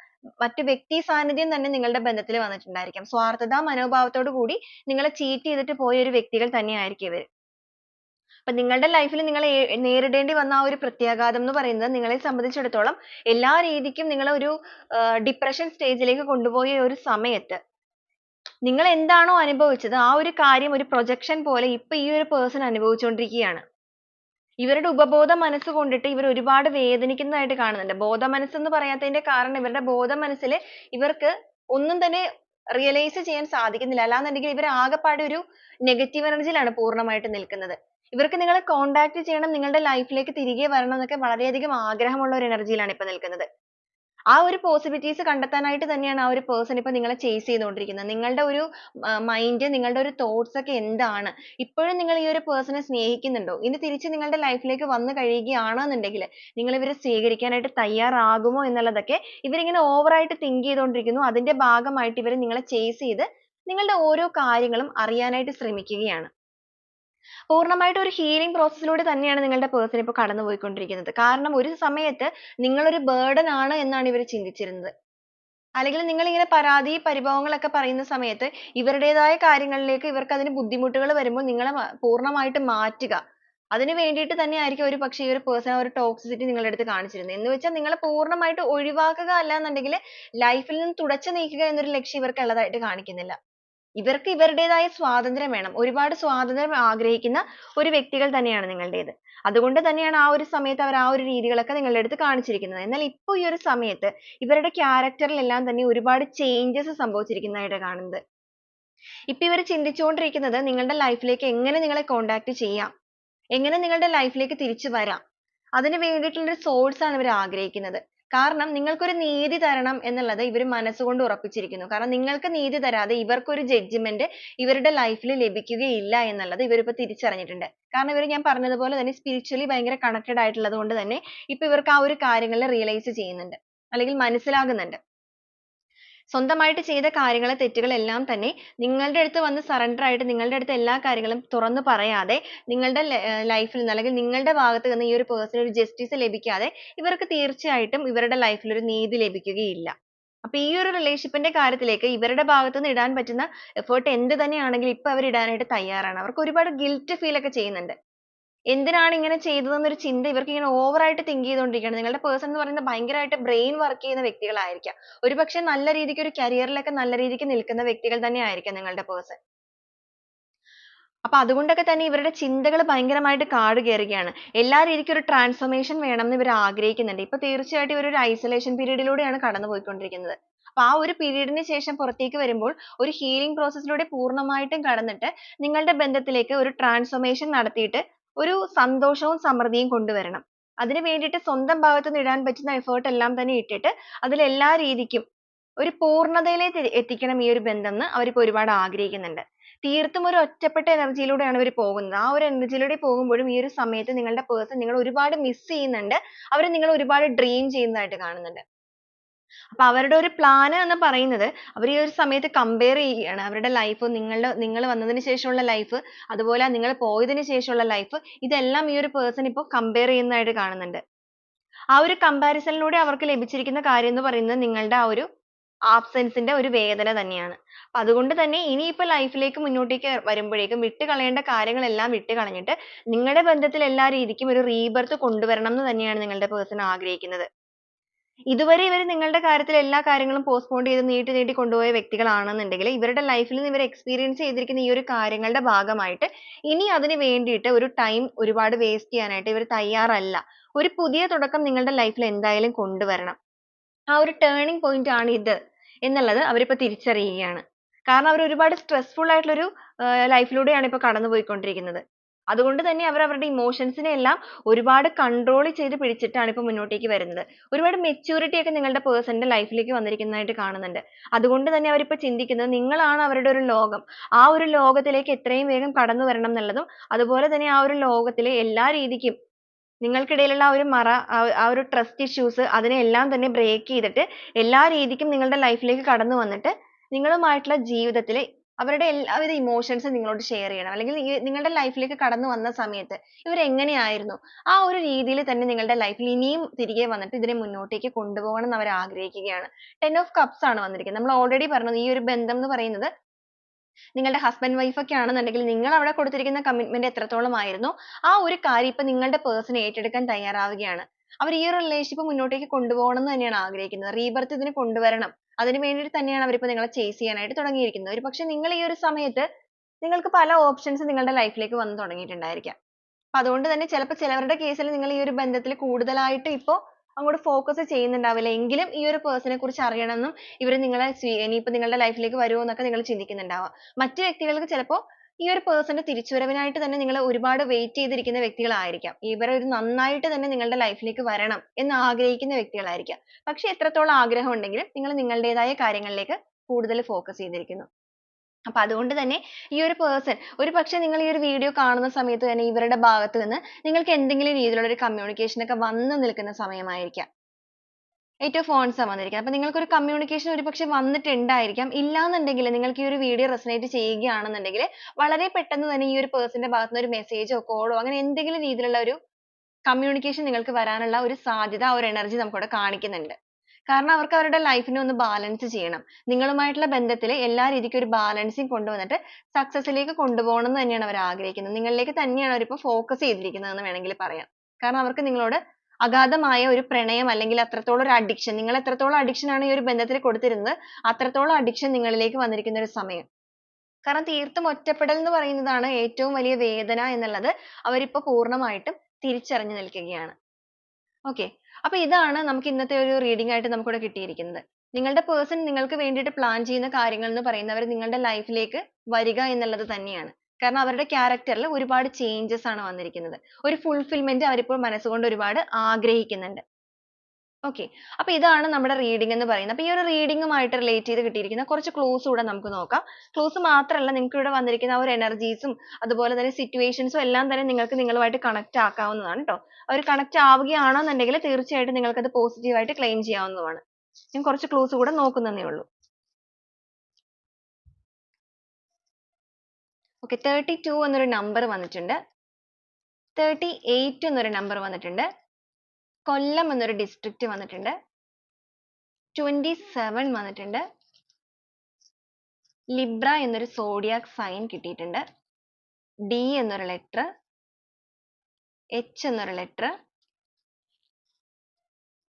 [SPEAKER 1] മറ്റു വ്യക്തി സാന്നിധ്യം തന്നെ നിങ്ങളുടെ ബന്ധത്തിൽ വന്നിട്ടുണ്ടായിരിക്കാം. സ്വാർത്ഥത മനോഭാവത്തോടു കൂടി നിങ്ങളെ cheat ചെയ്തിട്ട് പോയ ഒരു വ്യക്തികൾ തന്നെയായിരിക്കും ഇവർ അപ്പൊ നിങ്ങളുടെ life ൽ നിങ്ങൾ നേരിടേണ്ടി വന്ന ആ ഒരു പ്രത്യാഘാതം എന്ന് പറയുന്നത് നിങ്ങളെ സംബന്ധിച്ചിടത്തോളം എല്ലാ രീതിക്കും നിങ്ങളെ ഒരു depression stage ലേക്ക് കൊണ്ടുപോയ ഒരു സമയത്ത് നിങ്ങൾ എന്താണോ അനുഭവിച്ചത് ആ ഒരു കാര്യം ഒരു പ്രൊജക്ഷൻ പോലെ ഇപ്പൊ ഈ ഒരു പേഴ്സൺ അനുഭവിച്ചുകൊണ്ടിരിക്കുകയാണ് ഇവരുടെ ഉപബോധ മനസ്സ് കൊണ്ടിട്ട് ഇവർ ഒരുപാട് വേദനിക്കുന്നതായിട്ട് കാണുന്നുണ്ട്. ബോധ മനസ്സ് എന്ന് പറയാത്തതിന്റെ കാരണം ഇവരുടെ ബോധ മനസ്സിൽ ഇവർക്ക് ഒന്നും തന്നെ റിയലൈസ് ചെയ്യാൻ സാധിക്കുന്നില്ല. അല്ലാന്നുണ്ടെങ്കിൽ ഇവർ ആകെപ്പാടെ ഒരു നെഗറ്റീവ് എനർജിയിലാണ് പൂർണമായിട്ട് നിൽക്കുന്നത്. ഇവർക്ക് നിങ്ങളെ കോണ്ടാക്ട് ചെയ്യണം നിങ്ങളുടെ ലൈഫിലേക്ക് തിരികെ വരണം എന്നൊക്കെ വളരെയധികം ആഗ്രഹമുള്ള ഒരു എനർജിയിലാണ് യിലാണ് ഇപ്പൊ നിൽക്കുന്നത്. ആ ഒരു possibilities കണ്ടെത്താനായിട്ട് തന്നെയാണ് ആ ഒരു പേഴ്സൺ ഇപ്പൊ നിങ്ങളെ ചേസ് ചെയ്തുകൊണ്ടിരിക്കുന്നത്. നിങ്ങളുടെ ഒരു മൈൻഡ് നിങ്ങളുടെ ഒരു thoughts ഒക്കെ എന്താണ്? ഇപ്പോഴും നിങ്ങൾ ഈ ഒരു നെ സ്നേഹിക്കുന്നുണ്ടോ? ഇനി തിരിച്ച് നിങ്ങളുടെ ലൈഫിലേക്ക് ലേക്ക് വന്നു കഴിയുകയാണെന്നുണ്ടെങ്കിൽ നിങ്ങൾ ഇവരെ സ്വീകരിക്കാനായിട്ട് തയ്യാറാകുമോ എന്നുള്ളതൊക്കെ ഇവരിങ്ങനെ over ആയിട്ട് think ചെയ്തുകൊണ്ടിരിക്കുന്നു. അതിന്റെ ഭാഗമായിട്ട് ഇവർ നിങ്ങളെ ചേസ് ചെയ്ത് നിങ്ങളുടെ ഓരോ കാര്യങ്ങളും അറിയാനായിട്ട് ശ്രമിക്കുകയാണ്. പൂർണമായിട്ടും ഒരു ഹീലിംഗ് പ്രോസസ്സിലൂടെ തന്നെയാണ് നിങ്ങളുടെ person ഇപ്പോൾ കടന്നുപോയിക്കൊണ്ടിരിക്കുന്നത് കാരണം ഒരു സമയത്ത് നിങ്ങൾ ഒരു ആണ് എന്നാണ് ഇവർ ചിന്തിച്ചിരുന്നത് അല്ലെങ്കിൽ നിങ്ങൾ ഇങ്ങനെ പരാതി പരിഭവങ്ങളൊക്കെ പറയുന്ന സമയത്ത് ഇവരുടേതായ കാര്യങ്ങളിലേക്ക് ഇവർക്ക് അതിന് ബുദ്ധിമുട്ടുകൾ വരുമ്പോൾ നിങ്ങളെ പൂർണമായിട്ട് മാറ്റുക അതിന് വേണ്ടിയിട്ട് തന്നെ ആയിരിക്കും ഒരു പക്ഷേ ഈ ഒരു person ഒരു toxicity നിങ്ങളുടെ അടുത്ത് കാണിച്ചിരുന്നത്. എന്ന് വെച്ചാൽ നിങ്ങളെ പൂർണമായിട്ട് ഒഴിവാക്കുക അല്ല എന്നുണ്ടെങ്കിൽ ലൈഫിൽ നിന്ന് തുടച്ചു നീക്കുക എന്നൊരു ലക്ഷ്യം ഇവർക്ക് ഉള്ളതായിട്ട് കാണിക്കുന്നില്ല. ഇവർക്ക് ഇവരുടേതായ സ്വാതന്ത്ര്യം വേണം. ഒരുപാട് സ്വാതന്ത്ര്യം ആഗ്രഹിക്കുന്ന ഒരു വ്യക്തികൾ തന്നെയാണ് നിങ്ങളുടേത്. അതുകൊണ്ട് തന്നെയാണ് ആ ഒരു സമയത്ത് അവർ ആ ഒരു രീതികളൊക്കെ നിങ്ങളുടെ അടുത്ത് കാണിച്ചിരിക്കുന്നത്. എന്നാൽ ഇപ്പോൾ ഈ ഒരു സമയത്ത് ഇവരുടെ എല്ലാം തന്നെ ഒരുപാട് changes സംഭവിച്ചിരിക്കുന്നതായിട്ട് കാണുന്നത്. ഇപ്പൊ ഇവർ ചിന്തിച്ചുകൊണ്ടിരിക്കുന്നത് നിങ്ങളുടെ ലൈഫിലേക്ക് ലേക്ക് എങ്ങനെ നിങ്ങളെ contact ചെയ്യാം, എങ്ങനെ നിങ്ങളുടെ ലൈഫിലേക്ക് ലേക്ക് തിരിച്ചു വരാം, അതിനു വേണ്ടിയിട്ടുള്ള ഒരു source ആണ് ഇവർ ആഗ്രഹിക്കുന്നത്. കാരണം നിങ്ങൾക്ക് ഒരു നീതി തരണം എന്നുള്ളത് ഇവർ മനസ്സുകൊണ്ട് ഉറപ്പിച്ചിരിക്കുന്നു. കാരണം നിങ്ങൾക്ക് നീതി തരാതെ ഇവർക്കൊരു judgement ഇവരുടെ life ലഭിക്കുകയില്ല എന്നുള്ളത് ഇവർ ഇപ്പോൾ തിരിച്ചറിഞ്ഞിട്ടുണ്ട്. കാരണം ഇവർ ഞാൻ പറഞ്ഞതുപോലെ തന്നെ spiritually ഭയങ്കര connected ആയിട്ടുള്ളത് കൊണ്ട് തന്നെ ഇപ്പോൾ ഇവർക്ക് ആ ഒരു കാര്യങ്ങൾ realize ചെയ്യുന്നുണ്ട് അല്ലെങ്കിൽ മനസ്സിലാകുന്നുണ്ട്. സ്വന്തമായിട്ട് ചെയ്ത കാര്യങ്ങളെ തെറ്റുകളെല്ലാം തന്നെ നിങ്ങളുടെ അടുത്ത് വന്ന് സറണ്ടർ ആയിട്ട് നിങ്ങളുടെ അടുത്ത് എല്ലാ കാര്യങ്ങളും തുറന്നു പറയാതെ നിങ്ങളുടെ ലൈഫിൽ നിന്ന് അല്ലെങ്കിൽ നിങ്ങളുടെ ഭാഗത്ത് നിന്ന് ഈ ഒരു person ഒരു justice ലഭിക്കാതെ ഇവർക്ക് തീർച്ചയായിട്ടും ഇവരുടെ ലൈഫിൽ ഒരു നീതി ലഭിക്കുകയില്ല. അപ്പൊ ഈ ഒരു റിലേഷൻഷിപ്പിന്റെ ന്റെ കാര്യത്തിലേക്ക് ഇവരുടെ ഭാഗത്ത് നിന്ന് ഇടാൻ പറ്റുന്ന effort എന്ത് തന്നെയാണെങ്കിലും ഇപ്പൊ അവർ ഇടാനായിട്ട് തയ്യാറാണ്. അവർക്ക് ഒരുപാട് ഗിൽറ്റ് ഫീൽ ഒക്കെ ചെയ്യുന്നുണ്ട്. എന്തിനാണ് ഇങ്ങനെ ചെയ്തത് എന്നൊരു ചിന്ത ഇവർക്ക് ഇങ്ങനെ over ആയിട്ട് തിങ്ക് ചെയ്തുകൊണ്ടിരിക്കുകയാണ്. നിങ്ങളുടെ പേഴ്സൺ എന്ന് പറയുന്നത് ഭയങ്കരമായിട്ട് ബ്രെയിൻ വർക്ക് ചെയ്യുന്ന വ്യക്തികളായിരിക്കാം. ഒരുപക്ഷേ നല്ല രീതിക്ക് ഒരു career ലൊക്കെ നല്ല രീതിക്ക് നിൽക്കുന്ന വ്യക്തികൾ തന്നെ ആയിരിക്കാം നിങ്ങളുടെ പേഴ്സൺ അപ്പോൾ അതുകൊണ്ടൊക്കെ തന്നെ ഇവരുടെ ചിന്തകൾ ഭയങ്കരമായിട്ട് കാട് കയറുകയാണ്. എല്ലാ രീതിക്കും ഒരു transformation വേണമെന്ന് ഇവർ ആഗ്രഹിക്കുന്നുണ്ട്. ഇപ്പോൾ തീർച്ചയായിട്ടും ഇവർ ഒരു isolation period ലൂടെയാണ് കടന്നുപോയിക്കൊണ്ടിരിക്കുന്നത്. അപ്പോൾ ആ ഒരു period ന് ശേഷം പുറത്തേക്ക് വരുമ്പോൾ ഒരു ഹീലിംഗ് പ്രോസസ്സിലൂടെ ലൂടെ പൂർണമായിട്ടും കടന്നിട്ട് നിങ്ങളുടെ ബന്ധത്തിലേക്ക് ഒരു ട്രാൻസ്ഫോർമേഷൻ നടത്തിയിട്ട് ഒരു സന്തോഷവും സമൃദ്ധിയും കൊണ്ടുവരണം. അതിന് വേണ്ടിയിട്ട് സ്വന്തം ഭാഗത്ത് നിന്ന് ഇടാൻ പറ്റുന്ന effort എല്ലാം തന്നെ ഇട്ടിട്ട് അതിൽ എല്ലാ രീതിക്കും ഒരു പൂർണതയിലേക്ക് എത്തിക്കണം ഈ ഒരു ബന്ധം എന്ന് അവർ ഇപ്പോൾ ഒരുപാട് ആഗ്രഹിക്കുന്നുണ്ട്. തീർത്തും ഒരു ഒറ്റപ്പെട്ട energy യിലൂടെയാണ് ഇവർ പോകുന്നത്. ആ ഒരു എനർജിയിലൂടെ യിലൂടെ പോകുമ്പോഴും ഈ ഒരു സമയത്ത് നിങ്ങളുടെ പേഴ്സൺ നിങ്ങൾ ഒരുപാട് miss ചെയ്യുന്നുണ്ട്. അവർ നിങ്ങളെ ഒരുപാട് dream ചെയ്യുന്നതായിട്ട് കാണുന്നുണ്ട്. അപ്പോൾ അവരുടെ ഒരു പ്ലാൻ എന്ന് പറയുന്നത് അവർ ഈ ഒരു സമയത്ത് കമ്പയർ ചെയ്യുകയാണ്. അവരുടെ ലൈഫ് നിങ്ങളുടെ നിങ്ങൾ വന്നതിന് ശേഷമുള്ള ലൈഫ് അതുപോലെ നിങ്ങൾ പോയതിന് ശേഷമുള്ള ലൈഫ് ഇതെല്ലാം ഈ ഒരു പേഴ്സൺ ഇപ്പോൾ കമ്പയർ ചെയ്യുന്നതായിട്ട് കാണുന്നുണ്ട്. ആ ഒരു comparison ലൂടെ അവർക്ക് ലഭിച്ചിരിക്കുന്ന കാര്യം എന്ന് പറയുന്നത് നിങ്ങളുടെ ആ ഒരു absence ന്റെ ഒരു വേദന തന്നെയാണ്. അപ്പൊ അതുകൊണ്ട് തന്നെ ഇനിയിപ്പോ ലൈഫിലേക്ക് ലേക്ക് മുന്നോട്ടേക്ക് വരുമ്പോഴേക്കും വിട്ടുകളയേണ്ട കാര്യങ്ങളെല്ലാം വിട്ടുകളഞ്ഞിട്ട് നിങ്ങളുടെ ബന്ധത്തിൽ എല്ലാ രീതിക്കും ഒരു rebirth കൊണ്ടുവരണം എന്ന് തന്നെയാണ് നിങ്ങളുടെ പേഴ്സൺ ആഗ്രഹിക്കുന്നത്. ഇതുവരെ ഇവർ നിങ്ങളുടെ കാര്യത്തിൽ എല്ലാ കാര്യങ്ങളും പോസ്റ്റ്പോൺ ചെയ്ത് നീട്ടി നീട്ടി കൊണ്ടുപോയ വ്യക്തികളാണെന്നുണ്ടെങ്കിൽ ഇവരുടെ ലൈഫിൽ നിന്ന് ഇവർ എക്സ്പീരിയൻസ് ചെയ്തിരിക്കുന്ന ഈ ഒരു കാര്യങ്ങളുടെ ഭാഗമായിട്ട് ഇനി അതിന് വേണ്ടിയിട്ട് ഒരു ടൈം ഒരുപാട് waste ചെയ്യാനായിട്ട് ഇവർ തയ്യാറല്ല. ഒരു പുതിയ തുടക്കം നിങ്ങളുടെ ലൈഫിൽ എന്തായാലും കൊണ്ടുവരണം. ആ ഒരു ടേണിംഗ് point ആണ് ഇത് എന്നുള്ളത് അവർ ഇപ്പോൾ തിരിച്ചറിയുകയാണ്. കാരണം അവർ ഒരുപാട് സ്ട്രെസ്ഫുൾ ആയിട്ടുള്ള ഒരു life ലൂടെയാണ് ഇപ്പോൾ കടന്നുപോയിക്കൊണ്ടിരിക്കുന്നത്. അതുകൊണ്ട് തന്നെ അവർ അവരുടെ ഇമോഷൻസിനെ എല്ലാം ഒരുപാട് കൺട്രോൾ ചെയ്ത് പിടിച്ചിട്ടാണ് ഇപ്പോൾ മുന്നോട്ടേക്ക് വരുന്നത്. ഒരുപാട് മെച്യൂരിറ്റി ഒക്കെ നിങ്ങളുടെ പേഴ്സണിന്റെ ലൈഫിലേക്ക് വന്നിരിക്കുന്നതായിട്ട് കാണുന്നുണ്ട്. അതുകൊണ്ട് തന്നെ അവരിപ്പോൾ ചിന്തിക്കുന്നത് നിങ്ങളാണ് അവരുടെ ഒരു ലോകം. ആ ഒരു ലോകത്തിലേക്ക് എത്രയും വേഗം കടന്നു വരണം എന്നുള്ളതും അതുപോലെ തന്നെ ആ ഒരു ലോകത്തിലെ എല്ലാ രീതിക്കും നിങ്ങൾക്കിടയിലുള്ള ആ ഒരു മറ ആ ഒരു ട്രസ്റ്റ് ഇഷ്യൂസ് അതിനെല്ലാം തന്നെ ബ്രേക്ക് ചെയ്തിട്ട് എല്ലാ രീതിക്കും നിങ്ങളുടെ ലൈഫിലേക്ക് കടന്നു വന്നിട്ട് നിങ്ങളുമായിട്ടുള്ള ജീവിതത്തിൽ അവരുടെ എല്ലാവിധ ഉം നിങ്ങളോട് ഷെയർ ചെയ്യണം. അല്ലെങ്കിൽ നിങ്ങളുടെ ലൈഫിലേക്ക് ലേക്ക് കടന്നു വന്ന സമയത്ത് ഇവർ എങ്ങനെയായിരുന്നു ആ ഒരു രീതിയിൽ തന്നെ നിങ്ങളുടെ life ൽ ഇനിയും തിരികെ വന്നിട്ട് ഇതിനെ മുന്നോട്ടേക്ക് കൊണ്ടുപോകണം എന്ന് അവർ ആഗ്രഹിക്കുകയാണ്. ten ഓഫ് കപ്സ് ആണ് വന്നിരിക്കുന്നത്. നമ്മൾ ഓൾറെഡി പറഞ്ഞു ഈ ഒരു ബന്ധം എന്ന് പറയുന്നത് നിങ്ങളുടെ ഹസ്ബൻഡ് wife ഒക്കെ ആണെന്നുണ്ടെങ്കിൽ നിങ്ങൾ അവിടെ കൊടുത്തിരിക്കുന്ന കമ്മിറ്റ്മെന്റ് എത്രത്തോളം ആയിരുന്നു ആ ഒരു കാര്യം ഇപ്പോൾ നിങ്ങളുടെ പേഴ്സൺ ഏറ്റെടുക്കാൻ തയ്യാറാവുകയാണ്. അവർ ഈ ഒരു relationship മുന്നോട്ടേക്ക് കൊണ്ടുപോകണം എന്ന് തന്നെയാണ് ആഗ്രഹിക്കുന്നത്. rebirth ഇതിന് കൊണ്ടുവരണം. അതിന് വേണ്ടിയിട്ട് തന്നെയാണ് അവർ ഇപ്പോൾ നിങ്ങളെ chase ചെയ്യാനായിട്ട് തുടങ്ങിയിരിക്കുന്നത്. ഒരുപക്ഷേ നിങ്ങൾ ഈ ഒരു സമയത്ത് നിങ്ങൾക്ക് പല options നിങ്ങളുടെ life ലേക്ക് വന്നു തുടങ്ങിയിട്ടുണ്ടായിരിക്കാം. അപ്പോൾ അതുകൊണ്ട് തന്നെ ചിലപ്പോൾ ചിലവരുടെ case ൽ നിങ്ങൾ ഈ ഒരു ബന്ധത്തിൽ കൂടുതലായിട്ട് ഇപ്പോൾ അങ്ങോട്ട് focus ചെയ്യുന്നുണ്ടാവില്ല. എങ്കിലും ഈ ഒരു person നെ കുറിച്ച് അറിയണമെന്നും ഇവർ നിങ്ങളെ ഇനിയിപ്പോൾ നിങ്ങളുടെ life ലേക്ക് വരുമോ എന്നൊക്കെ നിങ്ങൾ ചിന്തിക്കുന്നുണ്ടാവാം. മറ്റു വ്യക്തികൾക്ക് ചിലപ്പോൾ ഈ ഒരു person ന്റെ തിരിച്ചുവരവിനായിട്ട് തന്നെ നിങ്ങൾ ഒരുപാട് വെയിറ്റ് ചെയ്തിരിക്കുന്ന വ്യക്തികളായിരിക്കാം. ഇവർ ഒരു നന്നായിട്ട് തന്നെ നിങ്ങളുടെ ലൈഫിലേക്ക് ലേക്ക് വരണം എന്ന് ആഗ്രഹിക്കുന്ന വ്യക്തികളായിരിക്കാം. പക്ഷെ എത്രത്തോളം ആഗ്രഹം ഉണ്ടെങ്കിലും നിങ്ങൾ നിങ്ങളുടേതായ കാര്യങ്ങളിലേക്ക് കൂടുതൽ ഫോക്കസ് ചെയ്തിരിക്കുന്നു. അപ്പോൾ അതുകൊണ്ട് തന്നെ ഈ ഒരു person ഒരുപക്ഷേ നിങ്ങൾ ഈ ഒരു video കാണുന്ന സമയത്ത് തന്നെ ഇവരുടെ ഭാഗത്ത് നിന്ന് നിങ്ങൾക്ക് എന്തെങ്കിലും രീതിയിലുള്ള ഒരു communication ഒക്കെ വന്നു നിൽക്കുന്ന സമയമായിരിക്കാം. Eight wands ആണ് വന്നിരിക്കുന്നത്. അപ്പോൾ നിങ്ങൾക്ക് ഒരു communication ഒരുപക്ഷേ വന്നിട്ടുണ്ടായിരിക്കാം. ഇല്ലാന്നുണ്ടെങ്കിൽ നിങ്ങൾക്ക് ഈ ഒരു video resonate ചെയ്യുകയാണെന്നുണ്ടെങ്കിൽ വളരെ പെട്ടെന്ന് തന്നെ ഈ ഒരു പേഴ്സന്റെ ന്റെ ഭാഗത്ത് നിന്ന് ഒരു മെസ്സേജോ ഓ അങ്ങനെ എന്തെങ്കിലും രീതിയിലുള്ള ഒരു കമ്മ്യൂണിക്കേഷൻ നിങ്ങൾക്ക് വരാനുള്ള ഒരു സാധ്യത ആ ഒരു energy നമുക്ക് ഇവിടെ കാണിക്കുന്നുണ്ട്. കാരണം അവർക്ക് അവരുടെ ലൈഫിനെ ഒന്ന് ബാലൻസ് ചെയ്യണം നിങ്ങളുമായിട്ടുള്ള ബന്ധത്തിൽ എല്ലാ രീതിക്കും ഒരു ബാലൻസിങ് കൊണ്ടുവന്നിട്ട് സക്സസിലേക്ക് കൊണ്ടുപോകണം എന്ന് തന്നെയാണ് അവർ ആഗ്രഹിക്കുന്നത് നിങ്ങളിലേക്ക് തന്നെയാണ് അവരിപ്പോൾ ഫോക്കസ് ചെയ്തിരിക്കുന്നത് എന്ന് വേണമെങ്കിൽ പറയാം കാരണം അവർക്ക് നിങ്ങളോട് അഗാധമായ ഒരു പ്രണയം അല്ലെങ്കിൽ അത്രത്തോളം ഒരു അഡിക്ഷൻ നിങ്ങൾ എത്രത്തോളം അഡിക്ഷൻ ആണ് ഈ ഒരു ബന്ധത്തിൽ കൊടുത്തിരുന്നത് അത്രത്തോളം അഡിക്ഷൻ നിങ്ങളിലേക്ക് വന്നിരിക്കുന്ന ഒരു സമയം. കാരണം തീർത്തും ഒറ്റപ്പെടൽ എന്ന് പറയുന്നതാണ് ഏറ്റവും വലിയ വേദന എന്നുള്ളത് അവരിപ്പോ പൂർണമായിട്ടും തിരിച്ചറിഞ്ഞു നിൽക്കുകയാണ്. ഓക്കെ അപ്പൊ ഇതാണ് നമുക്ക് ഇന്നത്തെ ഒരു റീഡിംഗ് ആയിട്ട് നമുക്കിവിടെ കിട്ടിയിരിക്കുന്നത്. നിങ്ങളുടെ പേഴ്സൺ നിങ്ങൾക്ക് വേണ്ടിയിട്ട് പ്ലാൻ ചെയ്യുന്ന കാര്യങ്ങൾ എന്ന് പറയുന്നവർ നിങ്ങളുടെ ലൈഫിലേക്ക് വരിക എന്നുള്ളത് തന്നെയാണ്. കാരണം അവരുടെ ക്യാരക്ടറിൽ ഒരുപാട് ചേഞ്ചസ് ആണ് വന്നിരിക്കുന്നത്. ഒരു ഫുൾഫിൽമെന്റ് അവരിപ്പോൾ മനസ്സുകൊണ്ട് ഒരുപാട് ആഗ്രഹിക്കുന്നുണ്ട്. ഓക്കെ അപ്പൊ ഇതാണ് നമ്മുടെ റീഡിംഗ് എന്ന് പറയുന്നത്. അപ്പൊ ഈ ഒരു റീഡിംഗുമായിട്ട് റിലേറ്റ് ചെയ്ത് കിട്ടിയിരിക്കുന്ന കുറച്ച് ക്ലൂസ് കൂടെ നമുക്ക് നോക്കാം. ക്ലൂസ് മാത്രമല്ല നിങ്ങൾക്ക് ഇവിടെ വന്നിരിക്കുന്ന ആ ഒരു എനർജീസും അതുപോലെ തന്നെ സിറ്റുവേഷൻസും എല്ലാം തന്നെ നിങ്ങൾക്ക് നിങ്ങളുമായിട്ട് കണക്ട് ആക്കാവുന്നതാണ് കേട്ടോ അവർ കണക്ട് ആവുകയാണെന്നുണ്ടെങ്കിൽ തീർച്ചയായിട്ടും നിങ്ങൾക്ക് അത് പോസിറ്റീവ് ആയിട്ട് ക്ലെയിം ചെയ്യാവുന്നതാണ് ഞാൻ കുറച്ച് ക്ലൂസ് കൂടെ നോക്കുന്നതേ ഉള്ളൂ. ഓക്കെ തേർട്ടി ടു എന്നൊരു നമ്പർ വന്നിട്ടുണ്ട്. തേർട്ടി എയ്റ്റ് എന്നൊരു നമ്പർ വന്നിട്ടുണ്ട്. കൊല്ലം എന്നൊരു ഡിസ്ട്രിക്റ്റ് വന്നിട്ടുണ്ട്. ട്വന്റി സെവൻ വന്നിട്ടുണ്ട്. ലിബ്ര എന്നൊരു സോഡിയാക് സൈൻ കിട്ടിയിട്ടുണ്ട്. ഡി എന്നൊരു ലെറ്റർ എച്ച് എന്നൊരു ലെറ്റർ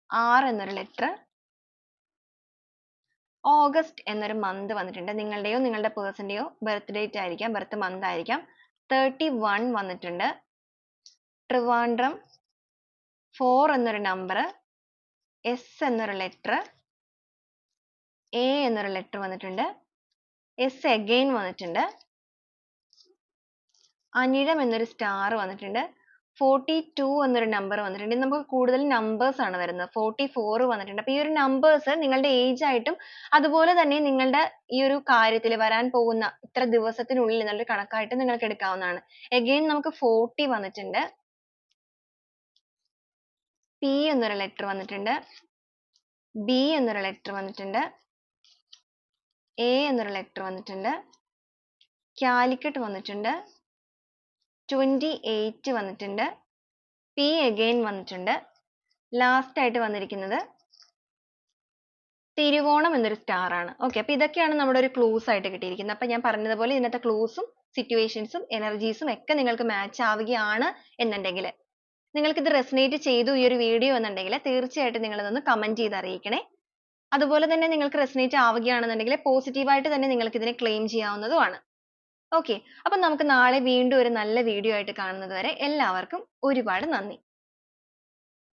[SPEAKER 1] ആർ എന്നൊരു ലെറ്റർ ഓഗസ്റ്റ് എന്നൊരു മന്ത് വന്നിട്ടുണ്ട്. നിങ്ങളുടെയോ നിങ്ങളുടെ പേഴ്സന്റെയോ ബർത്ത് ഡേറ്റ് ആയിരിക്കാം ബർത്ത് മന്ത് ആയിരിക്കാം. തേർട്ടി വൺ വന്നിട്ടുണ്ട്. ട്രിവാൻഡ്രം ഫോർ എന്നൊരു നമ്പർ എസ് എന്നൊരു ലെറ്റർ എ എന്നൊരു ലെറ്റർ വന്നിട്ടുണ്ട്. എസ് അഗെയിൻ വന്നിട്ടുണ്ട്. അനിഴം എന്നൊരു സ്റ്റാർ വന്നിട്ടുണ്ട്. ഫോർട്ടി ടു എന്നൊരു നമ്പർ വന്നിട്ടുണ്ട്. നമുക്ക് കൂടുതൽ നമ്പേഴ്സ് ആണ് വരുന്നത്. ഫോർട്ടി ഫോർ വന്നിട്ടുണ്ട്. അപ്പൊ ഈ ഒരു നമ്പേഴ്സ് നിങ്ങളുടെ ഏജ് ആയിട്ടും അതുപോലെ തന്നെ നിങ്ങളുടെ ഈ ഒരു കാര്യത്തിൽ വരാൻ പോകുന്ന ഇത്ര ദിവസത്തിനുള്ളിൽ എന്നുള്ള കണക്കായിട്ട് നിങ്ങൾക്ക് എടുക്കാവുന്നതാണ്. Again നമുക്ക് ഫോർട്ടി വന്നിട്ടുണ്ട്. പി എന്നൊരു ലെറ്റർ വന്നിട്ടുണ്ട്. ബി എന്നൊരു ലെറ്റർ വന്നിട്ടുണ്ട്. എ എന്നൊരു ലെറ്റർ വന്നിട്ടുണ്ട്. കാലിക്കറ്റ് വന്നിട്ടുണ്ട്. ട്വന്റി എയ്റ്റ് വന്നിട്ടുണ്ട്. പി അഗെയിൻ വന്നിട്ടുണ്ട്. ലാസ്റ്റ് ആയിട്ട് വന്നിരിക്കുന്നത് തിരുവോണം എന്നൊരു സ്റ്റാർ ആണ്. ഓക്കെ അപ്പൊ ഇതൊക്കെയാണ് നമ്മുടെ ഒരു ക്ലൂസ് ആയിട്ട് കിട്ടിയിരിക്കുന്നത്. അപ്പൊ ഞാൻ പറഞ്ഞതുപോലെ ഇതിനകത്തെ ക്ലൂസും സിറ്റുവേഷൻസും എനർജീസും ഒക്കെ നിങ്ങൾക്ക് മാച്ച് ആവുകയാണ് എന്നുണ്ടെങ്കിൽ. നിങ്ങൾക്ക് ഇത് റെസനേറ്റ് ചെയ്തു ഈ ഒരു വീഡിയോ എന്നുണ്ടെങ്കിൽ തീർച്ചയായിട്ടും നിങ്ങൾ ഇതൊന്ന് കമന്റ് ചെയ്ത് അറിയിക്കണേ. അതുപോലെ തന്നെ നിങ്ങൾക്ക് റെസനേറ്റ് ആവുകയാണെന്നുണ്ടെങ്കിൽ പോസിറ്റീവ് ആയിട്ട് തന്നെ നിങ്ങൾക്ക് ഇതിനെ ക്ലെയിം ചെയ്യാവുന്നതുമാണ്. ഓക്കെ അപ്പൊ നമുക്ക് നാളെ വീണ്ടും ഒരു നല്ല വീഡിയോ ആയിട്ട് കാണുന്നത് വരെ എല്ലാവർക്കും ഒരുപാട് നന്ദി.